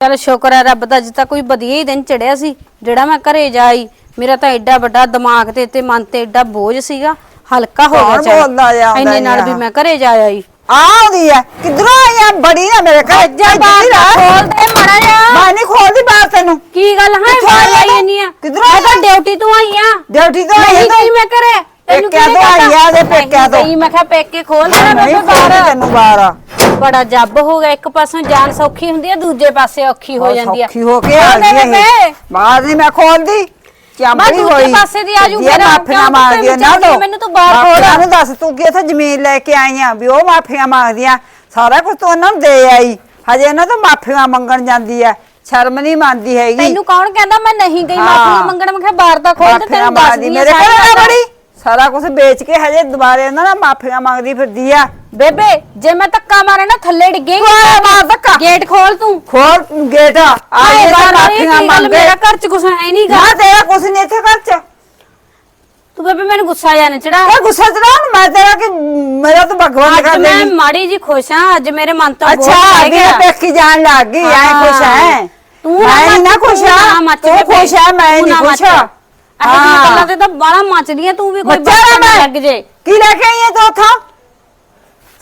ਚੱਲ ਸ਼ੁਕਰ ਹੈ ਰੱਬ ਦਾ ਜਿੱਤਾ ਕੋਈ ਵਧੀਆ ਹੀ ਦਿਨ ਚੜਿਆ ਸੀ ਜਿਹੜਾ ਮੈਂ ਘਰੇ ਜਾਈ ਮੇਰਾ ਤਾਂ ਐਡਾ ਵੱਡਾ ਦਿਮਾਗ ਤੇ ਤੇ ਮਨ ਤੇ ਐਡਾ ਬੋਝ ਸੀਗਾ ਹਲਕਾ ਹੋ ਗਿਆ ਕੌਣ ਇੰਨੇ ਨਾਲ ਵੀ? ਮੈਂ ਘਰੇ ਜਾ ਆਈ। ਆਉਂਦੀ ਹੈ ਕਿਧਰੋਂ ਆਈ ਆ? ਬੜੀ ਨਾ ਮੇਰੇ ਘਰ ਜਾ ਬਾਹਰ ਖੋਲ ਦੇ ਮੜਾ ਜਾ ਮੈਂ ਨਹੀਂ ਖੋਲਦੀ ਬਾਹਰ ਤੈਨੂੰ। ਕੀ ਗੱਲ ਹੈ? ਕਿੱਥੋਂ ਆਈ ਬਾਹਰ ਆਈ? ਨਹੀਂ ਆ। ਕਿੱਧਰੋਂ ਮੈਂ ਤਾਂ ਆਈ? ਡਿਊਟੀ ਤੋਂ ਆਈ ਆ। ਡਿਊਟੀ ਤੋਂ ਆਈ ਨਹੀਂ ਗਈ ਮੈਂ ਘਰੇ। ਤੈਨੂੰ ਪੇਕਿਆਂ ਤੋਂ ਆਈ? ਆ ਉਹਦੇ ਪੇਕਿਆਂ ਤੋਂ। ਨਹੀਂ, ਮੈਂ ਕਿਹਾ ਪੇਕੇ ਖੋਲ ਦੇ ਨਹੀਂ ਮੈਂ ਖੋਲਦੀ ਬਾਹਰ। ਤੈਨੂੰ ਬਾਹਰ। ਬੜਾ ਜੱਬ ਹੋ ਗਿਆ ਇੱਕ ਪਾਸੋਂ ਜਾਨ ਸੌਖੀ ਹੁੰਦੀ ਹੈ ਦੂਜੇ ਪਾਸੇ ਔਖੀ ਹੋ ਜਾਂਦੀ ਹੈ ਸੌਖੀ ਹੋ ਕੇ ਆ ਦੇ ਗਈ। ਇਹ। ਬਾਹਰ ਨਹੀਂ ਮੈਂ ਖੋਲਦੀ ਚਾਂਬੜੀ ਦੂਜੇ ਹੋਈ। ਪਾਸੇ ਦੀ ਆਜੂ ਫਿਰ ਮਾਫੀਆਂ ਕਿਉਂ ਮੰਗਦੀਆਂ ਨਾ ਤੂੰ ਮੈਨੂੰ ਤੂੰ ਬਾਹਰ ਖੋਲ। ਨੂੰ ਦੱਸ ਤੂੰ ਕਿੱਥੇ ਜ਼ਮੀਨ ਲੈ ਕੇ ਆਈ ਆ? ਵੀ ਉਹ ਮਾਫੀਆਂ ਮੰਗਦੀਆਂ ਸਾਰਾ ਕੁਝ ਤੂੰ ਉਹਨਾਂ ਨੂੰ ਦੇ ਆਈ। ਹਜੇ ਇਹਨਾਂ ਤੋਂ ਮਾਫੀਆਂ ਮੰਗਣ ਜਾਂਦੀ ਆ। ਸ਼ਰਮ ਨਹੀਂ ਮੰਨਦੀ ਹੈਗੀ। ਤੈਨੂੰ ਕੌਣ ਕਹਿੰਦਾ ਮੈਂ ਨਹੀਂ ਗਈ ਹਾਂ। ਮਾਫੀਆਂ ਮੰਗਣ ਮੈਂ ਕਿਹਾ ਬਾਹਰ ਦਾ ਖੋਲ ਤੇ ਮਾਫੀਆਂ ਤੈਨੂੰ ਮੰਗਦੀ ਦੱਸਦੀ ਮੇਰੇ ਘਰ ਆ ਬੜੀ। ਸਾਰਾ ਕੁਝ ਵੇਚ ਕੇ ਹਜੇ ਦੁਬਾਰੇ ਉਹਨਾਂ ਨਾਲ ਮਾਫੀਆਂ ਮੰਗਦੀ ਫਿਰਦੀ ਆ। ਬੇਬੇ ਜੇ ਮੈਂ ਧੱਕਾ ਮਾਰੇ ਨਾ ਥੱਲੇ ਡਿੱਗੇਗੀ ਓਏ ਮਾਰ ਧੱਕਾ। ਗੇਟ ਖੋਲ ਤੂੰ ਖੋਲ ਗੇਟ ਆ ਆਏ ਇਹ ਬਾਹਰ ਮਾਫੀਆਂ ਮੰਗੇ ਮੇਰਾ ਘਰ ਚ ਕੁਛ ਹੈ ਨਹੀਂਗਾ ਨਾ ਤੇਰਾ ਕੁਝ ਨਹੀਂ ਇੱਥੇ ਘਰ ਚ ਤੂੰ ਬੇਬੇ ਮੈਨੂੰ ਗੁੱਸਾ ਜਾ ਨਾ ਚੜਾ ਇਹ ਗੁੱਸਾ ਚੜਾਉਣ ਮੈਂ ਤੇਰਾ ਕਿ ਮੇਰਾ ਤਾਂ ਭਗਵਾਨ ਅੱਜ ਕਰ ਮੈਂ ਦੇਗੀ ਮਾੜੀ ਜੀ ਖੁਸ਼ ਹਾਂ ਅੱਜ ਮੇਰੇ ਮਨ ਤੋਂ ਬੋਝ ਅੱਛਾ ਪੈ ਅਭੀ ਗਿਆ ਪੇਖੀ ਜਾਣ ਲੱਗ ਗਈ ਐ ਹਾਂ। ਖੁਸ਼ ਹੈ ਤੂੰ ਮੈਂ ਨਹੀਂ ਨਾ ਖੁਸ਼ ਤੂੰ ਨਾ ਹਾਂ ਮੱਚ ਤੂੰ ਬੇਬੇ, ਖੁਸ਼ ਹੈ ਮੈਂ ਤੂੰ ਨਹੀਂ ਨਾ ਖੁਸ਼ ਮੱਚ। ਹਾਂ ਇਹ ਗੱਲਾਂ ਤੇ ਤਾਂ ਬਾਲਾ ਮੱਚਦੀਆਂ ਤੂੰ ਵੀ ਕੋਈ ਬੱਚਾ ਨਾ ਬੱਚਾ ਮੈਂ ਲੱਗ ਜੇ ਕੀ ਲੈ ਕੇ ਆਈ ਹੈ ਤੂੰ ਉੱਥੋਂ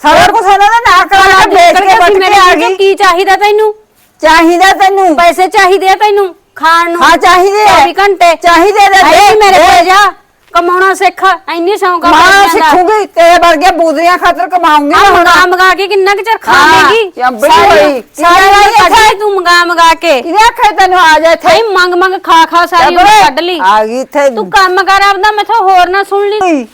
ਸਾਰਾ ਕੁਝ ਇਹਨਾਂ ਦਾ ਨਾ ਕਰਾ ਲਾ ਵੇਚ ਕੇ ਬੱਟ ਕੇ ਆ ਗਈ। ਕੀ ਚਾਹੀਦਾ ਤੈਨੂੰ? ਚਾਹੀਦਾ ਤੈਨੂੰ। ਪੈਸੇ ਚਾਹੀਦੇ ਆ ਤੈਨੂੰ ਖਾਣ ਨੂੰ? ਹਾਂ ਚਾਹੀਦੇ ਆ। 24 ਘੰਟੇ। ਚਾਹੀਦੇ ਨੇ ਆਈ ਮੇਰੇ ਕੋਲ ਜਾ ਕਮਾਉਣਾ ਸਿੱਖ ਇੰਨੀ ਸ਼ੌਂਕ ਆ ਮਾਂ ਦਾ। ਸਿੱਖੂਗੀ ਤੇਰੇ ਵਰਗੇ ਬੂਦਰੀਆਂ ਖਾਤਰ ਕਮਾਉਂਗੀ ਆ ਹੁਣ। ਮੰਗਾ ਮੰਗਾ ਕੇ ਕਿੰਨਾ ਕੁ ਚਿਰ ਖਾਵੇਂਗੀ? ਚੰਬੜੀ ਸਾਰੀ- ਹੋਈ। ਸਾਰੀ? ਕੱਢ ਤੂੰ ਮੰਗਾ ਮੰਗਾ ਕੇ। ਕਿਹਨੇ ਆਖਿਆ ਤੈਨੂੰ? ਆ ਜਾ ਇੱਥੇ। ਮੰਗ ਮੰਗ ਖਾ ਖਾ ਸਾਰੀ ਕੱਢ ਲਈ। ਆ ਗਈ ਇੱਥੇ। ਤੂੰ ਕੰਮ ਕਰ ਆਪਦਾ ਮੈਥੋਂ ਹੋਰ ਨਾ ਸੁਣ ਲਈ।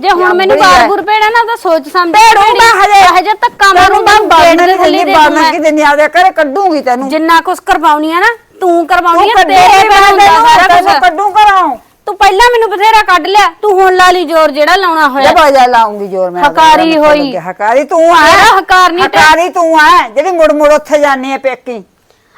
ਜੇ ਹੁਣ ਮੈਨੂੰ। ਬਾਰ-ਬੁਰ ਪੈਣਾ ਨਾ ਤਾਂ ਸੋਚ ਸਮਝ ਭੇੜੂ ਮੈਂ ਹਜੇ ਇਹ ਜੇ ਧੱਕਾ ਤੈਨੂੰ ਮਾਰੂ ਮੈਂ ਗੇਟ ਬਾਲਣ ਦੇ ਥੱਲੇ ਬਾਲਣ ਦੂੰ ਕਿ ਮੈਂ। ਦਿਨ ਆਦੇ ਘਰੇ ਕੱਢੂਗੀ ਤੈਨੂੰ ਜਿੰਨਾ ਕੁਛ ਕਰਵਾਉਣੀ ਆ ਨਾ ਤੂੰ ਕਰਵਾਉਣੀ ਆ ਤੇਰੇ ਸਾਰਾ ਕੁਝ ਕੱਢੂ ਕਰਾਂ ਤੂੰ ਪਹਿਲਾਂ ਮੈਨੂੰ ਬਥੇਰਾ ਕੱਢ ਲਿਆ ਤੂੰ ਹੁਣ ਲਾ ਲਈ ਜ਼ੋਰ ਜਿਹੜਾ ਲਾਉਣਾ ਹੋਇਆ ਜਬ ਆ ਜਾ ਲਾਉਂਗੀ ਜੋਰ ਮੈਂ ਹਕਾਰੀ ਹੋਈ। ਹਕਾਰੀ ਤੂੰ ਆ ਹਕਾਰ ਨਹੀਂ ਹਕਾਰੀ ਤੂੰ ਆ ਜਿਹੜੀ ਮੁੜ ਮੁੜ ਉੱਥੇ ਜਾਣੀ ਹੈ ਪੇਕੀ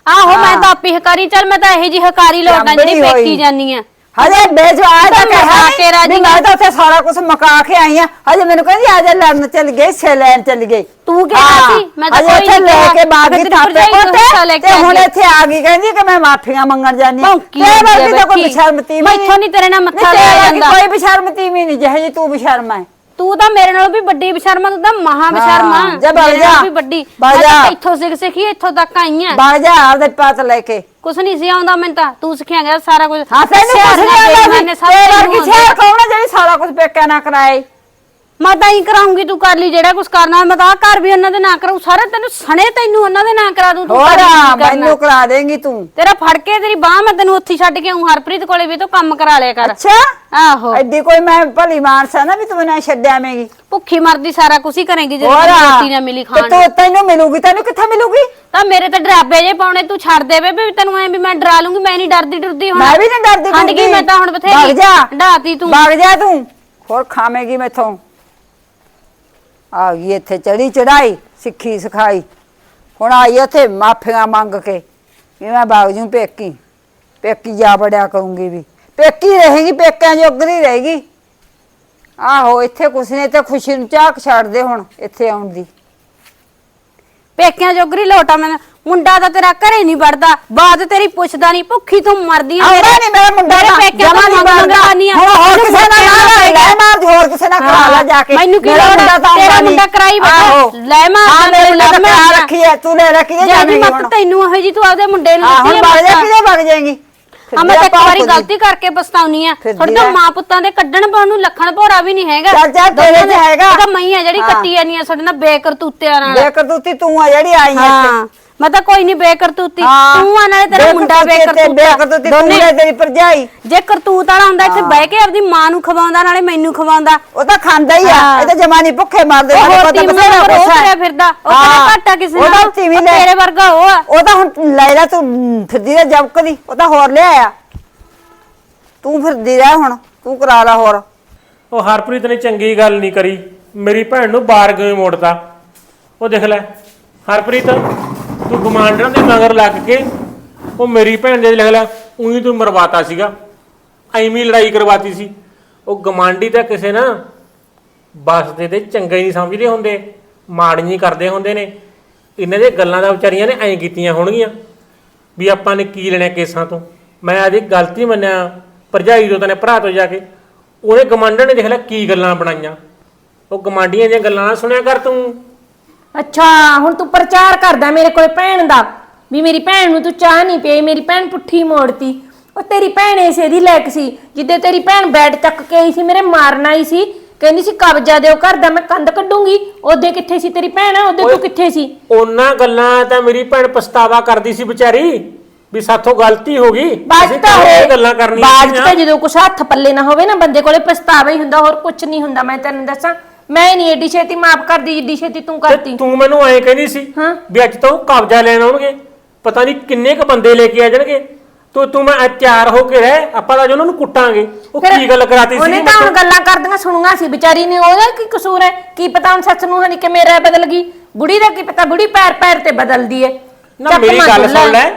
ਆਹੋ ਮੈਂ। ਤਾਂ ਆਪੀ ਹਕਾਰੀ ਚੱਲ ਮੈਂ ਤਾਂ ਇਹੋ ਜੀ ਹਕਾਰੀ ਲੋਟਾਂ ਜਿਹੜੀ। ਪੇਕੀ ਜਾਨੀ ਆ ਹਜੇ ਬੇਜਵਾਜ ਤਾਂ ਤਾਂ ਮਕਾ ਕਹਿਆ ਕੇ ਰਾਜੀ ਵੀ ਮੈਂ ਤਾਂ ਉੱਥੇ ਸਾਰਾ ਕੁਝ ਮਕਾ ਕੇ ਆਈ ਆ ਹਜੇ ਮੈਨੂੰ ਕਹਿੰਦੀ ਆ ਜਾ ਲੜਨ ਚੱਲ ਗਈ ਸੇ ਲੈਣ ਚੱਲ ਗਈ ਤੂੰ ਕਿਹਾ ਹਾਂ, ਸੀ ਮੈਂ ਤਾਂ ਹਜੇ ਕੋਈ ਉੱਥੇ ਨਹੀਂ ਲੈ ਕਿਹਾ। ਕੇ ਬਾਗੀ ਮੈਂ ਤੇਰੀ ਥਾਪੇ ਭਰਜਾਈ ਨੂੰ ਹਿੱਸਾ ਲੈ ਕੋਤੇ ਕੇ ਤੇ ਹੁਣ। ਇੱਥੇ ਆ ਗਈ ਕਹਿੰਦੀ ਕਿ ਮੈਂ ਮਾਫੀਆਂ ਮੰਗਣ ਜਾਨੀ ਭੌਂਕੀ ਤੇ ਜਾਂਦੀ ਆ ਵਰਗੀ ਤਾਂ ਕੋਈ ਬੈਠੀ। ਬਸ਼ਰਮਤੀ ਵੀ ਮੈਥੋਂ ਨੀ ਤੇਰੇ ਨਾਲ ਮੱਥਾ ਲਿਆ ਜਾਂਦਾ। ਕੋਈ ਬਸ਼ਰਮਤੀ ਵੀ ਨਹੀਂ ਜਿਹੇ ਜੀ ਤੂੰ ਬਸ਼ਰਮ ਹੈ ਤੂੰ ਤਾਂ ਮੇਰੇ ਨਾਲੋਂ ਵੀ ਵੱਡੀ ਬਸ਼ਰਮਾ ਤੂੰ ਤਾਂ ਮਹਾ ਬਸ਼ਰਮਾ ਹਾਂ, ਜਾ ਵਗ ਮੇਰੇ ਨਾਲੋਂ ਜਾ। ਵੀ ਵੱਡੀ। ਮੈਂ ਤਾਂ ਜਾ। ਇੱਥੋਂ ਸਿੱਖ ਸਿੱਖੀ ਇੱਥੋਂ ਤੱਕ ਆਈ ਆ। ਬਾਗ ਜਾ ਆਪਦੇ ਪਾਤ ਲੈ ਕੇ। ਕੁਛ ਨਹੀਂ ਸੀ ਆਉਂਦਾ ਮੈਨੂੰ ਤਾਂ। ਤੂੰ ਸਿੱਖਿਆ ਗਿਆ ਸਾਰਾ ਕੁਝ ਹਾਂ ਤੈਨੂੰ ਕੁਛ ਨਹੀਂ ਆਉਂਦਾ ਸੀ। ਤੇਰੇ ਵਰਗੀ ਕੌਣ ਜਿਹੜੀ ਸਾਰਾ ਕੁਝ ਪੇਕਿਆ ਨਾ ਕਰਾਏ? ਮੈਂ ਤਾਂ ਹੀ ਕਰਾਉਂਗੀ ਤੂੰ ਕਰ ਲਈ ਜਿਹੜਾ ਕੁਝ ਕਰਨਾ ਮੈਂ ਤਾਂ ਆਹ ਘਰ ਵੀ ਉਹਨਾਂ ਦੇ ਨਾਂ ਕਰਾਉ ਸਾਰਾ ਤੈਨੂੰ ਸਣੇ ਤੈਨੂੰ ਉਹਨਾਂ ਦੇ ਨਾਂ ਕਰਾ ਦੂੰ ਤੂੰ ਹੋਰ ਕੀ ਕਰਨਾ। ਮੈਨੂੰ ਕਰਾ ਦੇਂਗੀ ਤੂੰ। ਤੇਰਾ ਫੜ ਕੇ ਤੇਰੀ ਬਾਹ ਮੈਂ ਤੈਨੂੰ ਉੱਥੇ ਹੀ ਛੱਡ ਕੇ ਆਉਂ ਹਰਪ੍ਰੀਤ ਕੋਲੇ ਵੀ ਤੂੰ ਕੰਮ ਕਰਾ ਲਿਆ ਕਰ। ਅੱਛਾ? ਆਹੋ। ਐਡੀ ਕੋਈ ਮੈਂ ਭਲੀ ਮਾਨਸ ਨਾ ਵੀ ਤੂੰ ਮੈਨੂੰ ਛੱਡਿਆ ਮੈਂਗੀ ਭੁੱਖੀ ਮਰਦੀ ਸਾਰਾ ਕੁਝ ਹੀ ਕਰੇਂਗੀ ਜੇ ਤੈਨੂੰ ਰੋਟੀ ਨਾ ਮਿਲੀ ਖਾਣ। ਨੂੰ। ਤੂੰ ਤੈਨੂੰ ਮਿਲੂਗੀ ਤੈਨੂੰ ਕਿੱਥੇ ਮਿਲੂਗੀ? ਤਾਂ ਮੇਰੇ ਤੇ ਡਰਾਬੇ ਜੇ ਪਾਉਣੇ ਤੂੰ ਛੱਡ ਦੇ ਬੇਬੇ ਵੀ ਤੈਨੂੰ ਐ ਵੀ ਮੈਂ ਡਰਾ ਲੂੰਗੀ ਮੈਂ ਨਹੀਂ ਡਰਦੀ ਡਰਦੀ ਹੁਣ। ਮੈਂ ਵੀ ਨਹੀਂ ਡਰਦੀ ਗਈ ਡਰਦੀ। ਮੈਂ ਤਾਂ ਹੁਣ ਵਗ ਬਥੇਰੀ ਜਾ। ਢਾਤੀ ਤੂੰ। ਵਗ ਜਾ ਤੂੰ। ਹੋਰ ਖਾਵੇਂਗੀ ਮੈਥੋਂ। ਆ ਗਈ ਇੱਥੇ ਚੜੀ ਚੜਾਈ, ਸਿੱਖੀ ਸਿਖਾਈ। ਹੁਣ ਆਈ ਇੱਥੇ ਮਾਫੀਆਂ ਮੰਗ ਕੇ, ਵੀ ਮੈਂ ਬਾਗ ਜੂ ਪੇਕੀ। ਪੇਕੀ ਜਾ ਬੜਿਆ ਕਰੂੰਗੀ ਵੀ। ਪੇਕੀ ਰਹੇਗੀ, ਪੇਕਿਆਂ ਜੋਗਰੀ ਰਹੇਗੀ। ਆਹੋ, ਇੱਥੇ ਕੁਛ ਨੇ ਤੇ ਖੁਸ਼ੀ ਨੂੰ ਝਾਕ ਛੱਡਦੇ ਹੁਣ, ਇੱਥੇ ਆਉਣ ਦੀ। ਪੇਕਿਆਂ ਜੋਗਰੀ ਲੋਟਾ ਮੈਂ ਮੁੰਡਾ ਤਾਂ ਤੇਰਾ ਘਰੇ ਨਹੀਂ ਵੜਦਾ ਬਾਤ ਤੇਰੀ ਪੁੱਛਦਾ ਨਹੀਂ ਭੁੱਖੀ ਤੂੰ ਮਰਦੀ ਆ ਆਉਂਦਾ ਨਹੀਂ ਮੇਰਾ ਮੁੰਡਾ ਮੇਰੇ ਤਾਂ, ਪੇਕਿਆਂ ਜਮਾਂ ਤੋਂ ਨੀ ਮੰਗ ਬਣਦਾ। ਮੰਗਾਨੀ ਆ ਹੁਣ ਹੋਰ ਕਿਸੇ ਨਾਲ ਨਾ ਲੈ ਮਾਰ ਦੀ ਹੋਰ ਕਿਸੇ ਨਾਲ ਕਰਾ ਲੈ ਜਾ ਕੇ ਮੈਨੂੰ ਕੀ ਲੋੜ ਮੁੰਡਾ ਆ? ਤਾਂ ਤੇਰਾ ਮੁੰਡਾ। ਕਰਾਈ ਬੈਠਾ। ਲੈ ਮਾਰ, ਹਾਂ ਮੇਰੇ ਮੁੰਡਾ। ਕਰਾ ਰੱਖੀ ਹੈ ਤੂੰ ਲੈ ਰੱਖੀ ਹੈ ਜੇ ਜਾਣੀ ਮੱਤ ਤੈਨੂੰ ਉਹ ਜੀ ਤੂੰ ਆਪਦੇ ਮੁੰਡੇ ਨੂੰ ਹਾਂ ਹੁਣ ਆ ਵਗ ਜਾ। ਕਿਤੇ ਵਗ ਜਾਏਗੀ ਆ ਮੈਂ ਤਾਂ ਇੱਕ ਵਾਰੀ ਗਲਤੀ ਕਰਕੇ ਪਛਤਾਉਣੀ ਆ ਥੋੜੀ ਤਾਂ ਆ। ਮਾਂ ਪੁੱਤਾਂ ਦੇ ਕੱਢਣ ਪਾਉਣ ਨੂੰ ਲੱਖਣ ਭੋਰਾ ਵੀ ਨਹੀਂ ਹੈਗਾ ਚੱਲ ਚੱਲ ਤੇਰੇ ਦੇ- ਹੈਗਾ। ਇਹ ਤਾਂ ਮੈਂ ਆ ਜਿਹੜੀ ਹਾਂ। ਕੱਟੀ ਜਾਨੀ ਆ ਤੁਹਾਡੇ ਨਾਲ ਬੇਕਰਤੂਤਿਆਂ ਨਾਲ ਦੇ ਕਰਤੂਤੀ ਤੂੰ ਆ ਜਿਹੜੀ ਆਈ ਹੈ ਹਾਂ ਮੈਂ ਤਾਂ ਕੋਈ ਨਹੀਂ ਬੇਕਰਤੂਤੀ। ਤੂੰ ਆ ਨਾਲੇ ਤੇਰਾ ਮੁੰਡਾ ਬੇਕਰਤੂਤ ਦੋਨੇ ਲੈ ਤੇਰੀ ਭਰਜਾਈ। ਜੇ ਕਰਤੂਤ ਵਾਲਾ ਹੁੰਦਾ ਇੱਥੇ ਬਹਿ ਕੇ ਆਪਦੀ ਮਾਂ ਨੂੰ ਖਵਾਉਂਦਾ ਨਾਲੇ ਮੈਨੂੰ ਖਵਾਉਂਦਾ। ਉਹ ਤਾਂ ਖਾਂਦਾ ਹੀ ਆ। ਇਹ ਤਾਂ ਜਮਾਨੀ ਭੁੱਖੇ ਮਰਦੇ ਹੋਰ ਪਤਾ ਬਥੇਰਾ ਕੁਛ ਹੈ। ਫਿਰਦਾ। ਉਹ। ਕਹਿੰਦਾ ਘਾਟਾ ਕਿਸੇ ਉਹਦਾ ਨਾਲ। ਤੇਰੇ ਵਰਗਾ ਉਹ ਆ। ਉਹ ਤਾਂ ਹੁਣ ਲੈਲਾ ਤੂੰ ਫਿਰਦੀ ਰਹਿ ਜਬਕਦੀ ਉਹ ਤਾਂ ਹੋਰ ਲਿਆਇਆ। ਤੂੰ ਫਿਰਦੀ ਰਹਿ ਹੁਣ। ਤੂੰ ਕਰਾ ਲਾ ਹੋਰ। ਉਹ ਹਰਪ੍ਰੀਤ ਨੇ ਚੰਗੀ ਗੱਲ ਨਹੀਂ ਕਰੀ। ਮੇਰੀ ਭੈਣ ਨੂੰ ਬਾਹਰ ਕਿਵੇਂ ਮੋੜਤਾ? ਉਹ ਦੇਖ ਲੈ। ਹਰਪ੍ਰੀਤ। ਤੂੰ ਗਮਾਂਡਰਾਂ ਦੇ ਮਗਰ ਲੱਗ ਕੇ ਉਹ ਮੇਰੀ ਭੈਣ ਦੇ ਲਿਖ ਲੈ, ਉਹੀ ਤੂੰ ਮਰਵਾਤਾ ਸੀਗਾ। ਐਵੇਂ ਲੜਾਈ ਕਰਵਾਤੀ ਸੀ। ਉਹ ਗਮਾਂਡੀ ਤਾਂ ਕਿਸੇ ਨਾ ਬਸਦੇ ਤੇ ਚੰਗਾ ਹੀ ਨਹੀਂ ਸਮਝਦੇ ਹੁੰਦੇ ਮਾੜੀਆਂ ਹੀ ਕਰਦੇ ਹੁੰਦੇ ਨੇ। ਇਹਨਾਂ ਦੇ ਗੱਲਾਂ ਦਾ ਵਿਚਾਰੀਆਂ ਨੇ ਐਂ ਕੀਤੀਆਂ ਹੋਣਗੀਆਂ ਵੀ ਆਪਾਂ ਨੇ ਕੀ ਲੈਣਾ ਕੇਸਾਂ ਤੋਂ। ਮੈਂ ਆਦੀ ਗਲਤੀ ਮੰਨਿਆ, ਭਰਜਾਈ ਤੋਂ ਤਨੇ ਭਰਾ ਤੋਂ ਜਾ ਕੇ। ਉਹਨੇ ਗਮਾਂਡਰ ਨੇ ਦੇਖ ਲੈ ਕੀ ਗੱਲਾਂ ਬਣਾਈਆਂ। ਉਹ ਗਮਾਂਡੀਆਂ ਦੀਆਂ ਗੱਲਾਂ ਨਾ ਸੁਣਿਆ ਕਰ ਤੂੰ। ਅੱਛਾ ਹੁਣ ਤੂੰ ਪ੍ਰਚਾਰ ਕਰਦਾ ਮੇਰੇ ਕੋਲ ਭੈਣ ਦਾ ਵੀ ਮੇਰੀ ਭੈਣ ਨੂੰ ਤੂੰ ਚਾਹ ਨਹੀਂ ਪਈ ਮੇਰੀ ਭੈਣ ਪੁੱਠੀ ਮੋੜਤੀ। ਉਹ ਤੇਰੀ ਭੈਣ ਇਸੇ ਦੀ ਲੈਕ ਸੀ ਜਿੱਦੇ ਤੇਰੀ ਭੈਣ ਬੈਡ ਚੱਕ ਕੇ ਆਈ ਸੀ ਮੇਰੇ ਮਾਰਨ ਆਈ ਸੀ ਕਹਿੰਦੀ ਸੀ ਕਬਜ਼ਾ ਦਿਓ ਘਰ ਦਾ ਮੈਂ ਕੰਧ ਕੱਢੂੰਗੀ ਉਹਦੇ ਕਿੱਥੇ ਸੀ ਤੇਰੀ ਭੈਣ ਉਹਦੇ ਤੂੰ ਕਿੱਥੇ ਸੀ? ਉਹਨਾਂ ਗੱਲਾਂ ਤਾਂ ਮੇਰੀ ਭੈਣ ਪਛਤਾਵਾ ਕਰਦੀ ਸੀ ਵਿਚਾਰੀ ਵੀ ਸਾਥੋਂ ਗਲਤੀ ਹੋ ਗਈ ਬਾਜ ਅਸੀਂ ਤਾਂ ਤਾਂ ਇਹ ਹੋਏ ਗੱਲਾਂ ਕਰਨੀਆਂ ਬਾਜ ਸੀਗੀਆਂ। ਤਾਂ ਜਦੋਂ ਕੁਛ ਹੱਥ ਪੱਲੇ ਨਾ ਹੋਵੇ ਨਾ ਬੰਦੇ ਕੋਲੇ ਪਛਤਾਵਾ ਹੀ ਹੁੰਦਾ ਹੋਰ ਕੁਝ ਨਹੀਂ ਹੁੰਦਾ ਮੈਂ ਤੈਨੂੰ ਦੱਸਾਂ। ਮੈਂ ਨਹੀਂ ਏਡੀ ਛੇਤੀ ਮਾਫ ਕਰਦੀ ਜਿੱਡੀ ਛੇਤੀ ਤੂੰ ਤੇ ਕਰਤੀ। ਤੂੰ ਮੈਨੂੰ ਐਂ ਕਹਿੰਦੀ ਸੀ ਹਾਂ। ਵੀ ਅੱਜ ਤੋਂ ਕਬਜ਼ਾ ਲੈਣ ਆਉਣਗੇ। ਪਤਾ ਨਹੀਂ ਕਿੰਨੇ ਕ ਬੰਦੇ ਲੈ ਕੇ ਆ ਜਾਣਗੇ। ਤੂੰ ਤੂੰ ਮੈਂ ਅੱਜ ਤਿਆਰ ਹੋ ਕੇ ਰਹਿ ਆਪਾਂ ਤਾਂ ਅੱਜ ਉਹਨਾਂ ਨੂੰ ਕੁੱਟਾਂਗੇ। ਉਹ ਫਿਰ ਕੀ ਗੱਲ ਕਰਾਤੀ ਸੀ? ਉਹਨੇ ਤਾਂ ਹੁਣ ਗੱਲਾਂ ਕਰਦੀਆਂ ਸੁਣੂਗਾ ਸੀ ਵਿਚਾਰੀ ਨੇ ਉਹਦਾ ਕੀ ਕਸੂਰ ਹੈ? ਕੀ ਪਤਾ ਹੁਣ ਸੱਸ ਨੂੰ ਹਣੀ ਕਿ ਮੇਰਾ ਬਦਲ ਗਈ? ਬੁੜੀ ਦਾ ਕੀ ਪਤਾ? ਬੁੜੀ ਪੈਰ ਪੈਰ ਤੇ ਬਦਲਦੀ ਹੈ। ਨਾ ਚੱਕ ਮੇਰੀ ਗੱਲ। ਸੁਣ ਲੈ।